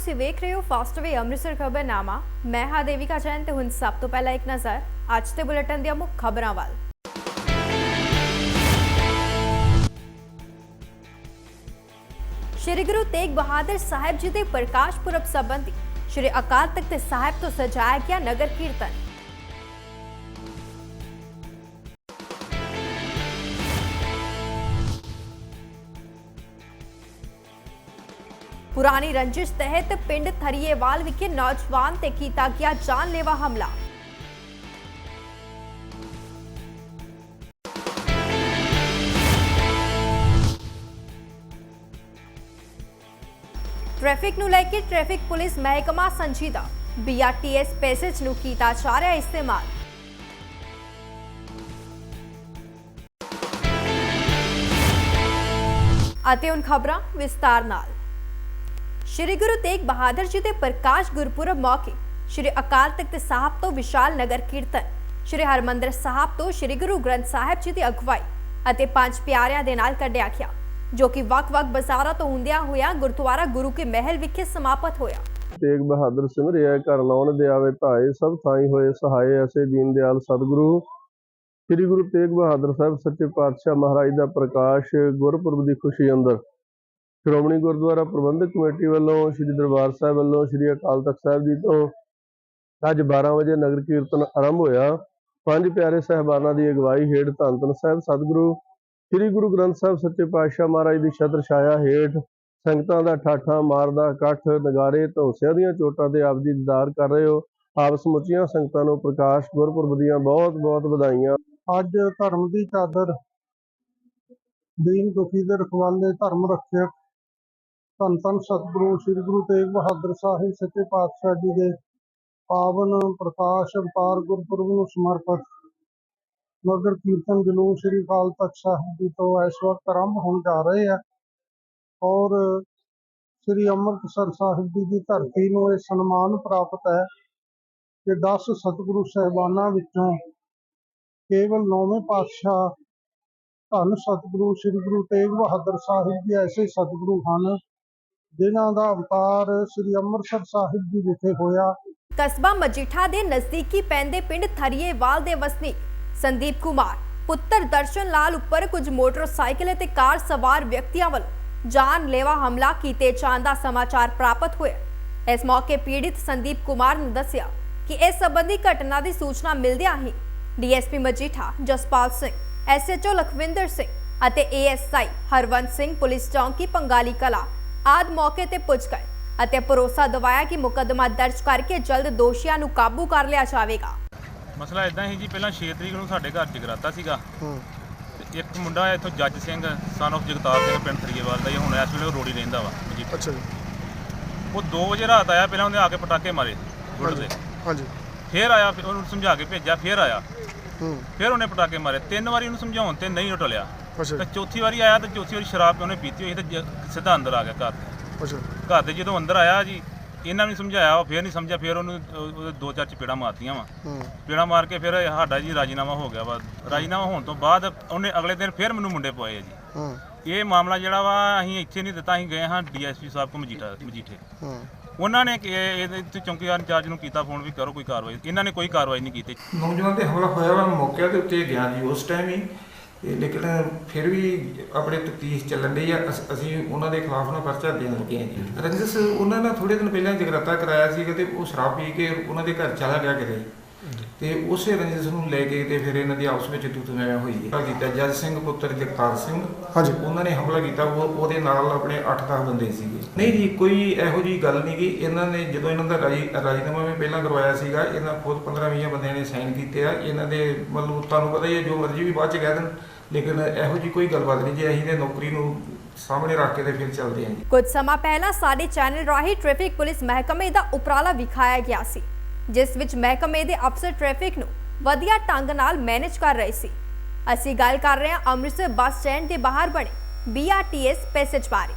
ਤੁਸੀਂ ਵੇਖ ਰਹੇ ਹੋ ਫਾਸਟਵੇ ਅੰਮ੍ਰਿਤਸਰ ਖਬਰਨਾਮਾ। ਮੈਂ ਹਾਂ ਦੇਵਿਕਾ ਜੈਨ ਤੇ ਹੁਣ ਸਭ ਤੋਂ ਪਹਿਲਾਂ ਇੱਕ ਨਜ਼ਰ, ਅੱਜ ਦੇ ਬੁਲੇਟਿਨ ਦੀਆਂ ਮੁੱਖ ਖਬਰਾਂ ਵੱਲ। ਸ਼੍ਰੀ ਗੁਰੂ ਤੇਗ ਬਹਾਦਰ ਸਾਹਿਬ ਜੀ ਦੇ ਪ੍ਰਕਾਸ਼ ਪੁਰਬ ਸੰਬੰਧੀ ਸ਼੍ਰੀ ਅਕਾਲ ਤਖਤ ਸਾਹਿਬ ਤੋਂ ਸਜਾਇਆ ਗਿਆ ਨਗਰ ਕੀਰਤਨ। ਪੁਰਾਣੀ ਰੰਜਿਸ਼ ਤਹਿਤ ਪਿੰਡ ਥਰੀਏਵਾਲ ਵਿਖੇ ਨੌਜਵਾਨ ਤੇ ਕੀਤਾ ਗਿਆ ਜਾਨਲੇਵਾ ਹਮਲਾ। ਟ੍ਰੈਫਿਕ ਨੂੰ ਲੈ ਕੇ ਟ੍ਰੈਫਿਕ ਪੁਲਿਸ ਮਹਿਕਮਾ ਸੰਜੀਦਾ। ਬੀਆਰਟੀਐਸ ਪੈਸੇਜ ਨੂੰ ਕੀਤਾ ਜਾ ਰਿਹਾ ਇਸਤੇਮਾਲ। ਅਤੇ ਹੁਣ ਖਬਰਾਂ ਵਿਸਤਾਰ ਨਾਲ। ਸ਼੍ਰੀ ਗੁਰੂ ਤੇਗ ਬਹਾਦਰ ਜੀ ਦੇ ਪ੍ਰਕਾਸ਼ ਗੁਰਪੁਰਬ ਮੌਕੇ ਸ਼੍ਰੀ ਅਕਾਲ ਤਖਤ ਸਾਹਿਬ ਤੋਂ ਵਿਸ਼ਾਲ ਨਗਰ ਕੀਰਤਨ, ਸ਼੍ਰੀ ਹਰਮੰਦਰ ਸਾਹਿਬ ਤੋਂ ਸ਼੍ਰੀ ਗੁਰੂ ਗ੍ਰੰਥ ਸਾਹਿਬ ਜੀ ਦੀ ਅਗਵਾਈ ਅਤੇ ਪੰਜ ਪਿਆਰਿਆਂ ਦੇ ਨਾਲ ਕੱਢਿਆ ਗਿਆ, ਜੋ ਕਿ ਵੱਖ-ਵੱਖ ਬਾਜ਼ਾਰਾਂ ਤੋਂ ਹੁੰਦਿਆਂ ਹੋਇਆ ਗੁਰਦੁਆਰਾ ਗੁਰੂ ਕੇ ਮਹਿਲ ਵਿਖੇ ਸਮਾਪਤ ਹੋਇਆ। ਤੇਗ ਬਹਾਦਰ ਸਿਮਰਿਆ, ਘਰ ਲਾਉਣ ਦੇ ਆਵੇ ਧਾਏ ਸਭ ਥਾਈ ਹੋਏ, ਸਹਾਏ ਐਸੇ ਦੀਨ ਦਿਆਲ ਸਤਿਗੁਰੂ। ਸ੍ਰੀ ਗੁਰੂ ਤੇਗ ਬਹਾਦਰ ਸਾਹਿਬ ਸੱਚੇ ਪਾਤਸ਼ਾਹ ਮਹਾਰਾਜ ਦਾ ਪ੍ਰਕਾਸ਼ ਗੁਰਪੁਰਬ ਦੀ ਖੁਸ਼ੀ ਅੰਦਰ ਸ਼੍ਰੋਮਣੀ ਗੁਰਦੁਆਰਾ ਪ੍ਰਬੰਧਕ ਕਮੇਟੀ ਵੱਲੋਂ ਸ੍ਰੀ ਦਰਬਾਰ ਸਾਹਿਬ ਵੱਲੋਂ ਸ੍ਰੀ ਅਕਾਲ ਤਖਤ ਸਾਹਿਬ ਜੀ ਤੋਂ ਅੱਜ 12 ਵਜੇ ਨਗਰ ਕੀਰਤਨ ਆਰੰਭ ਹੋਇਆ। ਪੰਜ ਪਿਆਰੇ ਸਹਿਬਾਨਾਂ ਦੀ ਅਗਵਾਈ ਹੇਠ ਧੰਨ ਧੰਨ ਸਾਹਿਬ, ਸਤਿਗੁਰੂ, ਸ੍ਰੀ ਗੁਰੂ ਗ੍ਰੰਥ ਸਾਹਿਬ ਸੱਚੇ ਪਾਤਸ਼ਾਹ ਮਹਾਰਾਜ ਦੀ ਛਤਰ ਛਾਇਆ ਹੇਠ ਸੰਗਤਾਂ ਦਾ ਠਾਠਾ ਮਾਰਦਾ ਇਕੱਠ ਨਗਾਰੇ ਧੌਂਸਿਆਂ ਦੀਆਂ ਚੋਟਾਂ ਤੇ ਆਪ ਜੀ ਦੀਦਾਰ ਕਰ ਰਹੇ ਹੋ। ਆਪ ਸਮੁੱਚੀਆਂ ਸੰਗਤਾਂ ਨੂੰ ਪ੍ਰਕਾਸ਼ ਗੁਰਪੁਰਬ ਦੀਆਂ ਬਹੁਤ ਬਹੁਤ ਵਧਾਈਆਂ। ਅੱਜ ਧਰਮ ਦੀ ਚਾਦਰ ਦੀਨ ਦੁਖੀ ਦੇ ਰਖਵਾਲੇ ਧਰਮ ਰੱਖਿਅਕ ਧੰਨ ਧੰਨ ਸਤਿਗੁਰੂ, ਸ੍ਰੀ ਗੁਰੂ ਤੇਗ ਬਹਾਦਰ ਸਾਹਿਬ, ਸੱਚੇ ਪਾਤਸ਼ਾਹ ਜੀ ਦੇ ਪਾਵਨ, ਪ੍ਰਕਾਸ਼, ਅਵਤਾਰ ਗੁਰਪੁਰਬ ਨੂੰ ਸਮਰਪਿਤ ਨਗਰ ਕੀਰਤਨ ਜਲੂਸ ਸ੍ਰੀ ਅਕਾਲ ਤਖਤ ਸਾਹਿਬ ਜੀ ਤੋਂ ਇਸ ਵਕਤ ਆਰੰਭ ਹੋਣ ਜਾ ਰਹੇ ਆ। ਔਰ ਸ੍ਰੀ ਅੰਮ੍ਰਿਤਸਰ ਸਾਹਿਬ ਜੀ ਦੀ ਧਰਤੀ ਨੂੰ ਇਹ ਸਨਮਾਨ ਪ੍ਰਾਪਤ ਹੈ ਕਿ 10 ਸਤਿਗੁਰੂ ਸਹਿਬਾਨਾਂ ਵਿੱਚੋਂ ਕੇਵਲ ਨੌਵੇਂ ਪਾਤਸ਼ਾਹ ਧੰਨ ਸਤਿਗੁਰੂ ਸ੍ਰੀ ਗੁਰੂ ਤੇਗ ਬਹਾਦਰ ਸਾਹਿਬ ਜੀ ਐਸੇ ਸਤਿਗੁਰੂ ਹਨ ਜਿਨ੍ਹਾਂ ਦਾ ਅਵਤਾਰ ਸ੍ਰੀ ਅੰਮ੍ਰਿਤਸਰ ਸਾਹਿਬ ਜੀ ਵਿਖੇ ਹੋਇਆ। ਕਸਬਾ ਮਜੀਠਾ ਦੇ ਨਜ਼ਦੀਕੀ ਪੈਂਦੇ ਪਿੰਡ ਥਰੀਏਵਾਲ ਦੇ ਵਸਨੀਕ ਸੰਦੀਪ ਕੁਮਾਰ ਪੁੱਤਰ ਦਰਸ਼ਨ ਲਾਲ ਉੱਪਰ ਕੁਝ ਮੋਟਰਸਾਈਕਲ ਅਤੇ ਕਾਰ ਸਵਾਰ ਵਿਅਕਤੀਆਂ ਵੱਲੋਂ ਜਾਨਲੇਵਾ ਹਮਲਾ ਕੀਤੇ ਜਾਣ ਦਾ ਸਮਾਚਾਰ ਪ੍ਰਾਪਤ ਹੋਇਆ। ਇਸ ਮੌਕੇ ਪੀੜਿਤ ਸੰਦੀਪ ਕੁਮਾਰ ਨੇ ਦੱਸਿਆ ਕਿ ਇਸ ਸੰਬੰਧੀ ਘਟਨਾ ਦੀ ਸੂਚਨਾ ਮਿਲਦਿਆਂ ਹੀ ਡੀਐਸਪੀ ਮਜੀਠਾ ਜਸਪਾਲ ਸਿੰਘ, ਐਸਐਚਓ ਲਖਵਿੰਦਰ ਸਿੰਘ ਅਤੇ ਏਐਸਆਈ ਹਰਵੰਤ ਸਿੰਘ ਪੁਲਿਸ ਚੌਂਕੀ ਪੰਗਾਲੀ ਕਲਾ ਆਦ ਮੌਕੇ ਤੇ ਪੁੱਜ ਗਏ ਅਤੇ ਭਰੋਸਾ ਦਿਵਾਇਆ ਕਿ ਮੁਕੱਦਮਾ ਦਰਜ ਕਰਕੇ ਜਲਦ ਦੋਸ਼ੀਆਂ ਨੂੰ ਕਾਬੂ ਕਰ ਲਿਆ ਜਾਵੇਗਾ। ਮਸਲਾ ਇਦਾਂ ਹੀ ਜੀ ਪਹਿਲਾਂ 6 ਤਰੀਕ ਨੂੰ ਸਾਡੇ ਘਰ ਜਗਰਾਤਾ ਸੀਗਾ। ਤੇ ਇੱਕ ਮੁੰਡਾ ਹੈ ਇੱਥੋਂ ਜੱਜ ਸਿੰਘ ਸਨ of ਜਗਤਾਰ ਸਿੰਘ ਪਿੰਡ ਥਰੀਏਵਾਲ ਦਾ ਇਹ ਹੁਣ ਇਸ ਵੇਲੇ ਉਹ ਰੋੜੀ ਰਹਿੰਦਾ ਵਾ ਮਜੀਠਾ। ਅੱਛਾ ਜੀ। ਉਹ 2 ਵਜੇ ਰਾਤ ਆਇਆ ਪਹਿਲਾਂ ਉਹਨੇ ਆ ਕੇ ਪਟਾਕੇ ਮਾਰੇ ਗੁੱਡ ਦੇ। ਹਾਂਜੀ। ਫੇਰ ਆਇਆ ਫਿਰ ਉਹਨੂੰ ਸਮਝਾ ਕੇ ਭੇਜਿਆ ਫੇਰ ਆਇਆ। ਹੂੰ। ਫੇਰ ਉਹਨੇ ਪਟਾਕੇ ਮਾਰੇ। ਤਿੰਨ ਵਾਰੀ ਉਹਨੂੰ ਸਮਝਾਉਣ ਤੇ ਨਹੀਂ ਉਹ ਟਲਿਆ ਅੱਛਾ ਤੇ ਚੌਥੀ ਵਾਰੀ ਆਇਆ ਤੇ ਚੌਥੀ ਵਾਰੀ ਸ਼ਰਾਬ ਉਹਨੇ ਪੀਤੀ ਹੋਈ ਤੇ ਜ- ਸਿੱਧਾ ਅੰਦਰ ਆ ਗਿਆ ਘਰ। ਅੱਛਾ। ਘਰ ਦੇ ਜਦੋਂ ਅੰਦਰ ਆਇਆ ਜੀ ਇਹਨਾਂ ਨੇ ਸਮਝਾਇਆ ਉਹ ਫੇਰ ਨਹੀਂ ਸਮਝਿਆ ਫੇਰ ਉਹਨੂੰ ਉਹ- ਉਹਦੇ ਦੋ ਚਾਰ ਚਪੇੜਾਂ ਮਾਰਤੀਆਂ ਵਾ। ਹੂੰ। ਪੀੜਾ ਮਾਰ ਕੇ ਫਿਰ ਸਾਡਾ ਜੀ ਰਾਜੀਨਾਮਾ ਹੋ ਗਿਆ ਵਾ। ਰਾਜੀਨਾਮਾ ਹੋਣ ਤੋਂ ਬਾਅਦ ਉਹਨੇ ਅਗਲੇ ਦਿਨ ਫਿਰ ਮੈਨੂੰ ਮੁੰਡੇ ਪਵਾਏ ਆ ਜੀ। ਹੂੰ। ਇਹ ਮਾਮਲਾ ਜਿਹੜਾ ਵਾ ਅਸੀਂ ਇੱਥੇ ਨਹੀਂ ਦਿੱਤਾ ਅਸੀਂ ਗਏ ਹਾਂ ਡੀਐਸਪੀ ਸਾਹਿਬ ਕੋ ਮਜੀਠਾ ਮਜੀਠੇ। ਹੂੰ। ਉਹਨਾਂ ਨੇ ਕਿ ਇਹ- ਇਹਦੇ ਤੇ ਚੌਂਕੀਦਾਰ ਇੰਚਾਰਜ ਨੂੰ ਕੀਤਾ ਫੋਨ ਵੀ ਕਰੋ ਕੋਈ ਕਾਰਵਾਈ। ਇਹਨਾਂ ਨੇ ਕੋਈ ਕਾਰਵਾਈ ਨਹੀਂ ਕੀਤੀ। ਨੌਜਵਾਨ ਤੇ ਹਮਲਾ ਹੋਇਆ ਵਾ ਮੌਕੇ ਦੇ ਉੱਤੇ ਗਿਆ ਜੀ ਉਸ ਟਾਈਮ ਹੀ। ਤੇ ਲੇਕਿਨ ਫਿਰ ਵੀ ਆਪਣੇ ਤਫਤੀਸ਼ ਚੱਲਣ ਡਈ ਆ ਅਸ- ਅਸੀਂ ਉਹਨਾਂ ਦੇ ਖਿਲਾਫ ਨਾ ਪਰਚਾ ਦੇਣ ਲੱਗੇ ਹਾਂ ਜੀ। ਰੰਜਸ ਉਹਨਾਂ ਨੇ ਥੋੜੇ ਦਿਨ ਪਹਿਲਾਂ ਜਗਰਾਤਾ ਕਰਾਇਆ ਸੀ ਤੇ ਉਹ ਸ਼ਰਾਬ ਪੀ ਕੇ ਉਹਨਾਂ ਦੇ ਘਰ ਚਲਾ ਗਿਆ ਕਿਤੇ। ਤੇ ਉਸੇ ਰੰਜਸ ਨੂੰ ਲੈ ਕੇ ਤੇ ਫਿਰ ਇਹਨਾਂ ਦੀ ਆਪਸ ਵਿੱਚ ਤੂੰ ਤੂੰ ਮੈਂ ਹੋਈ ਹੈ। ਕੀਤਾ। ਜੱਜ ਸਿੰਘ ਪੁੱਤਰ ਜਗਤਾਰ ਸਿੰਘ ਹਾਂਜੀ। ਉਹਨਾਂ ਨੇ ਹਮਲਾ ਕੀਤਾ। ਉਹ ਉਹਦੇ ਨਾਲ ਆਪਣੇ 8-10 ਬੰਦੇ ਸੀਗੇ। ਨਹੀਂ ਜੀ ਕੋਈ ਇਹੋ ਜੀ ਗੱਲ ਨਹੀਂ ਗੀ। ਇਹਨਾਂ ਨੇ ਜਦੋਂ ਇਹਨਾਂ ਦਾ ਰਾਜੀ ਰਾਜੀਨਾਮਾ ਵੀ ਪਹਿਲਾਂ ਕਰਵਾਇਆ ਸੀਗਾ ਇਹਨਾਂ ਖੁਦ 15-20 ਬੰਦਿਆਂ ਨੇ ਸਾਈਨ ਕੀਤੇ ਆ। ਇਹਨਾਂ ਦੇ ਮਤਲਬ ਤੁਹਾਨੂੰ ਪਤਾ ਹੀ ਹੈ ਜੋ ਮਰਜ਼ੀ ਵੀ ਬਾਅਦ ਚ ਕਹਿ ਦੇਣ ਲੇਕਿਨ ਇਹੋ ਜੀ ਕੋਈ ਗੱਲਬਾਤ ਨਹੀਂ ਜੇ। ਅਸੀਂ ਨੇ ਨੌਕਰੀ ਨੂੰ ਸਾਹਮਣੇ ਰੱਖ ਕੇ ਤੇ ਫਿਰ ਚੱਲਦੇ ਹਾਂ ਜੀ। ਕੁਝ ਸਮਾਂ ਪਹਿਲਾਂ ਸਾਡੇ ਚੈਨਲ ਰਾਹੀਂ ਟ੍ਰੈਫਿਕ ਪੁਲਿਸ ਮਹਿਕਮੇ ਦਾ ਉਪਰਾਲਾ ਵਿਖਾਇਆ ਗਿਆ ਸੀ। ਜਿਸ ਵਿੱਚ ਮਹਿਕਮੇ ਦੇ ਅਫਸਰ ਟ੍ਰੈਫਿਕ ਨੂੰ ਵਧੀਆ ਢੰਗ ਨਾਲ ਮੈਨੇਜ ਕਰ ਰਹੇ ਸੀ। ਅਸੀਂ ਗੱਲ ਕਰ ਰਹੇ ਹਾਂ ਅੰਮ੍ਰਿਤਸਰ ਬੱਸ ਸਟੈਂਡ ਦੇ ਬਾਹਰ ਬਣੇ BRTS ਪੈਸੇਜ ਬਾਰੇ।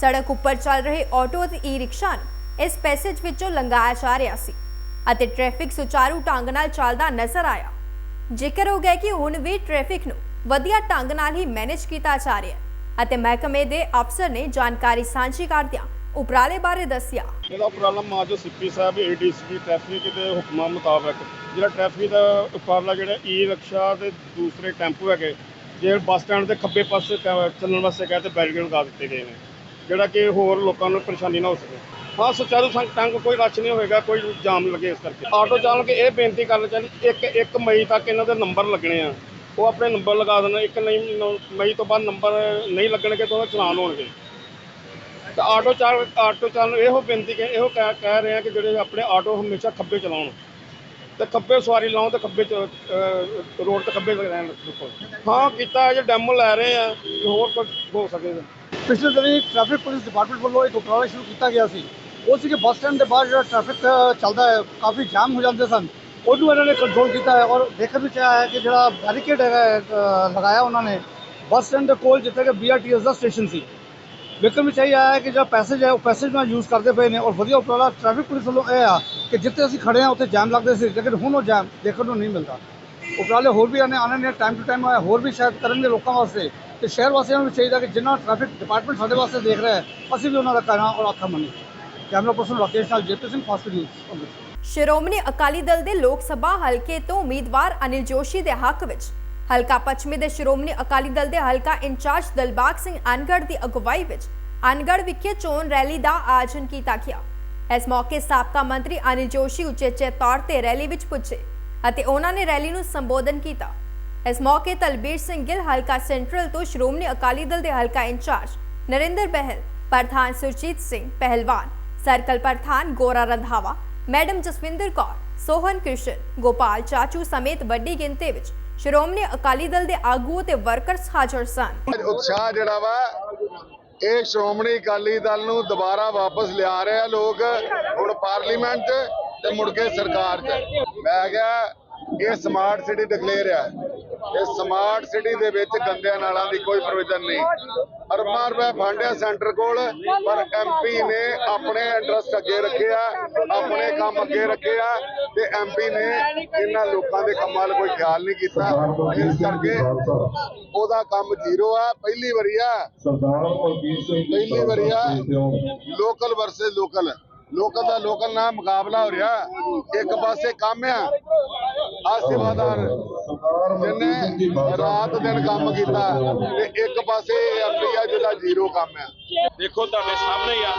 ਸੜਕ ਉੱਪਰ ਚੱਲ ਰਹੇ ਆਟੋ ਅਤੇ ਈ-ਰਿਕਸ਼ਾ ਨੂੰ ਇਸ ਪੈਸੇਜ ਵਿੱਚੋਂ ਲੰਘਾਇਆ ਜਾ ਰਿਹਾ ਸੀ ਅਤੇ ਟ੍ਰੈਫਿਕ ਸੁਚਾਰੂ ਢੰਗ ਨਾਲ ਚੱਲਦਾ ਨਜ਼ਰ ਆਇਆ। ਜ਼ਿਕਰ ਹੋ ਗਿਆ ਕਿ ਹੁਣ ਵੀ ਟ੍ਰੈਫਿਕ ਨੂੰ ਵਧੀਆ ਢੰਗ ਨਾਲ ਹੀ ਮੈਨੇਜ ਕੀਤਾ ਜਾ ਰਿਹਾ ਹੈ ਅਤੇ ਮਹਿਕਮੇ ਦੇ ਅਫਸਰ ਨੇ ਜਾਣਕਾਰੀ ਸਾਂਝੀ ਕਰਦਿਆਂ ਉਪਰਾਲੇ ਬਾਰੇ ਦੱਸਿਆ। ਇਹਦਾ ਉਪਰਾਲਾ ਮਾਜੋ ਸਿੱਪੀ ਸਾਹਿਬ, ਏਡੀਸੀਪੀ ਟ੍ਰੈਫਿਕ ਦੇ ਹੁਕਮਾਂ ਮੁਤਾਬਕ ਜਿਹੜਾ ਟ੍ਰੈਫਿਕ ਦਾ ਉਪਰਾਲਾ ਜਿਹੜਾ ਈ ਰਿਕਸ਼ਾ ਤੇ ਦੂਸਰੇ ਟੈਂਪੂ ਹੈਗੇ, ਜੇ ਬੱਸ ਸਟੈਂਡ ਦੇ ਖੱਬੇ ਪਾਸੇ ਚੱਲਣ ਵਾਸਤੇ ਕਹੇ ਤੇ ਬੈਰੀਕੇਡ ਲਗਾ ਦਿੱਤੇ ਗਏ ਨੇ, ਜਿਹੜਾ ਕਿ ਹੋਰ ਲੋਕਾਂ ਨੂੰ ਪਰੇਸ਼ਾਨੀ ਨਾ ਹੋ ਸਕੇ। ਹਾਂ, ਸੁਚਾਰੂ ਸੰਗ ਕੋਈ ਰਸ਼ ਨਹੀਂ ਹੋਏਗਾ, ਕੋਈ ਜਾਮ ਲੱਗੇ ਇਸ ਕਰਕੇ। ਆਟੋ ਚਾਲਕ ਇਹ ਬੇਨਤੀ ਕਰਨਾ ਚਾਹੁੰਦੇ, ਇੱਕ ਇੱਕ ਮਈ ਤੱਕ ਇਹਨਾਂ ਦੇ ਨੰਬਰ ਲੱਗਣੇ ਆ। ਉਹ ਆਪਣੇ ਨੰਬਰ ਲਗਾ ਦੇਣਾ, ਇੱਕ ਨਹੀਂ ਮਈ ਤੋਂ ਬਾਅਦ ਨੰਬਰ ਨਹੀਂ ਲੱਗਣਗੇ ਤਾਂ ਉਹ ਚਲਾਨ ਹੋਣਗੇ। ਤਾਂ ਆਟੋ ਚਾਲਕ ਆਟੋ ਚਾਲਕ ਨੂੰ ਇਹੋ ਬੇਨਤੀ ਕਿ ਇਹੋ ਕਹਿ ਕਹਿ ਰਹੇ ਆ ਕਿ ਜਿਹੜੇ ਆਪਣੇ ਆਟੋ ਹਮੇਸ਼ਾ ਖੱਬੇ ਚਲਾਉਣ। ਤੇ ਖੱਬੇ ਸਵਾਰੀ ਲਾਉਣ ਤੇ ਖੱਬੇ ਚ ਅਹ, ਰੋਡ ਤੇ ਖੱਬੇ ਰਹਿਣ ਬਿਲਕੁਲ ਹਾਂ ਕੀਤਾ ਹੈ ਜੇ ਡੈਮੋ ਲੈ ਰਹੇ ਆ ਕਿ ਹੋਰ ਕੁਝ ਹੋ ਸਕੇ ਪਿਛਲੇ ਦਿਨੀ ਟ੍ਰੈਫਿਕ ਪੁਲਿਸ ਡਿਪਾਰਟਮੈਂਟ ਵੱਲੋਂ ਇੱਕ ਉਪਰਾਲਾ ਸ਼ੁਰੂ ਕੀਤਾ ਗਿਆ ਸੀ। ਉਹ ਸੀ ਕਿ ਬੱਸ ਸਟੈਂਡ ਦੇ ਬਾਹਰ ਜਿਹੜਾ ਟ੍ਰੈਫਿਕ ਚੱਲਦਾ ਹੈ ਕਾਫੀ ਜਾਮ ਹੋ ਜਾਂਦੇ ਸਨ। ਉਹਨੂੰ ਇਹਨਾਂ ਨੇ ਕੰਟਰੋਲ ਕੀਤਾ ਹੈ ਔਰ ਦੇਖਣ ਵਿੱਚ ਆਇਆ ਹੈ ਕਿ ਜਿਹੜਾ ਬੈਰੀਕੇਡ ਹੈਗਾ ਹੈ, ਅ, ਲਗਾਇਆ ਉਹਨਾਂ ਨੇ। ਬੱਸ ਸਟੈਂਡ ਦੇ ਕੋਲ ਜਿੱਥੇ ਕਿ ਬੀਆਰਟੀਐਸ ਦਾ ਸਟੇਸ਼ਨ ਸੀ। ਵੇਖਣ ਵਿੱਚ ਇਹ ਆਇਆ ਕਿ ਜਿਹੜਾ ਪੈਸੇਜ ਹੈ, ਉਹ ਪੈਸੇਜ ਨਾਲ ਯੂਜ਼ ਕਰਦੇ ਪਏ ਨੇ ਔਰ ਵਧੀਆ ਉਪਰਾਲਾ ਟ੍ਰੈਫਿਕ ਪੁਲਿਸ ਵੱਲੋਂ ਇਹ ਆ ਕਿ ਜਿੱਥੇ ਅਸੀਂ ਖੜੇ ਹਾਂ, ਉੱਥੇ ਜਾਮ ਲੱਗਦੇ ਸੀ। ਲੇਕਿਨ ਹੁਣ ਉਹ ਜਾਮ ਦੇਖਣ ਨੂੰ ਨਹੀਂ ਮਿਲਦਾ। ਉਪਰਾਲੇ ਹੋਰ ਵੀ ਆਨੇ ਆने ਨੇ ਟਾਈਮ ਟੂ ਟਾਈਮ ਹੋਰ ਵੀ ਸ਼ਾਇਦ ਕਰਨਗੇ ਲੋਕਾਂ ਵਾਸਤੇ। ਤੇ ਸ਼ਹਿਰ ਵਾਸੀਆਂ ਨੂੰ ਚਾਹੀਦਾ ਕਿ ਜਿੰਨਾ ਟ੍ਰੈਫਿਕ ਡਿਪਾਰਟਮੈਂਟ ਸਾਡੇ ਵਾਸਤੇ ਦੇਖ ਰਿਹਾ ਹੈ, ਅਸੀਂ ਵੀ ਉਹਨਾਂ ਦਾ ਕਹਿਣਾ ਔਰ ਆਖਾ ਮੰਨੀਏ। ਕੈਮਰਾ ਪਰਸਨ ਰਾਕੇਸ਼ ਨਾਲ JP Singh fast news Shiromani Akali Dal ਦੇ ਲੋਕ ਸਭਾ ਹਲਕੇ ਤੋਂ ਉਮੀਦਵਾਰ ਅਨਿਲ ਜੋਸ਼ੀ ਦੇ ਹੱਕ ਵਿੱਚ ਹਲਕਾ ਪੱਛਮੀ ਦੇ ਸ਼੍ਰੋਮਣੀ ਅਕਾਲੀ ਦਲ ਦੇ ਹਲਕਾ ਇੰਚਾਰਜ ਦਲਬਾਗ ਸਿੰਘ ਅਨਗੜ ਦੀ ਅਗਵਾਈ ਵਿੱਚ ਅਨਗੜ ਵਿਖੇ ਚੋਣ ਰੈਲੀ ਦਾ ਆਯੋਜਨ ਕੀਤਾ ਗਿਆ। ਇਸ ਮੌਕੇ ਸਾਬਕਾ ਮੰਤਰੀ ਅਨਿਲ ਜੋਸ਼ੀ ਉਚੇਚੇ ਤੌਰ ਤੇ ਰੈਲੀ ਵਿੱਚ ਪੁੱਜੇ ਅਤੇ ਉਹਨਾਂ ਨੇ ਰੈਲੀ ਨੂੰ ਸੰਬੋਧਨ ਕੀਤਾ। ਇਸ ਮੌਕੇ ਤਲਬੀਰ ਸਿੰਘ ਗਿੱਲ ਹਲਕਾ ਸੈਂਟਰਲ ਤੋਂ ਸ਼੍ਰੋਮਣੀ ਅਕਾਲੀ ਦਲ ਦੇ ਹਲਕਾ ਇੰਚਾਰਜ, ਨਰਿੰਦਰ ਬਹਿਲ, ਪ੍ਰਧਾਨ ਸੁਰਜੀਤ ਸਿੰਘ ਪਹਿਲਵਾਨ, ਸਰਕਲ ਪ੍ਰਧਾਨ ਗੋਰਾ ਰੰਧਾਵਾ, ਮੈਡਮ ਜਸਵਿੰਦਰ ਕੌਰ ਸੋਹਨ ਕ੍ਰਿਸ਼ਨ, ਗੋਪਾਲ ਚਾਚੂ ਸਮੇਤ ਵੱਡੀ ਗਿਣਤੀ ਵਿੱਚ ਸ਼੍ਰੋਮਣੀ ਅਕਾਲੀ ਦਲ ਦੇ ਆਗੂ ਤੇ ਵਰਕਰਸ ਹਾਜ਼ਰ ਸਨ। ਉਤਸ਼ਾਹ ਜਿਹੜਾ ਵਾ, ਇਹ ਸ਼੍ਰੋਮਣੀ ਅਕਾਲੀ ਦਲ ਨੂੰ ਦੁਬਾਰਾ ਵਾਪਸ ਲਿਆ ਰਿਹਾ ਲੋਕ, ਹੁਣ ਪਾਰਲੀਮੈਂਟ 'ਚ ਤੇ ਮੁੜ ਕੇ ਸਰਕਾਰ 'ਚ ਮੈਂ ਕਿਹਾ ਇਹ ਸਮਾਰਟ ਸਿਟੀ ਡਿਕਲੇਅਰ ਆ। ਇਹ ਸਮਾਰਟ ਸਿਟੀ ਦੇ ਵਿੱਚ ਗੰਦਿਆਂ ਨਾਲਾਂ ਦੀ ਕੋਈ ਪ੍ਰੋਵੀਜ਼ਨ ਨਹੀਂ। ਅਰਮਾਂ ਰੁਪਏ ਫੰਡਿਆ ਸੈਂਟਰ ਕੋਲ ਪਰ ਐਮਪੀ ਨੇ ਆਪਣੇ ਇੰਟਰਸਟ ਅੱਗੇ ਰੱਖੇ ਆ ਆਪਣੇ ਕੰਮ ਅੱਗੇ ਰੱਖੇ ਆ ਤੇ ਐਮਪੀ ਨੇ ਇਹਨਾਂ ਲੋਕਾਂ ਦੇ ਕੰਮਾਂ ਵੱਲ ਕੋਈ ਖਿਆਲ ਨਹੀਂ ਕੀਤਾ। ਇਸ ਕਰਕੇ ਉਹਦਾ ਕੰਮ ਜ਼ੀਰੋ ਆ ਪਹਿਲੀ ਵਾਰੀ ਆ। ਸਰਦਾਰ ਬਲਬੀਰ ਸਿੰਘ ਪਹਿਲੀ ਵਾਰੀ ਆ। ਲੋਕਲ ਵਰਸਸ ਲੋਕਲ ਲੋਕਲ ਦਾ ਲੋਕਲ ਨਾਲ ਮੁਕਾਬਲਾ ਹੋ ਰਿਹਾ। ਇੱਕ ਪਾਸੇ ਕੰਮ ਆ ਆ ਸੇਵਾਦਾਰ ਜਿਹਨੇ ਰਾਤ ਦਿਨ ਕੰਮ ਕੀਤਾ ਤੇ ਇੱਕ ਪਾਸੇ ਐਮਪੀ ਜਿਹਦਾ ਜ਼ੀਰੋ ਕੰਮ ਆ। ਦੇਖੋ ਤੁਹਾਡੇ ਸਾਹਮਣੇ ਹੀ ਆ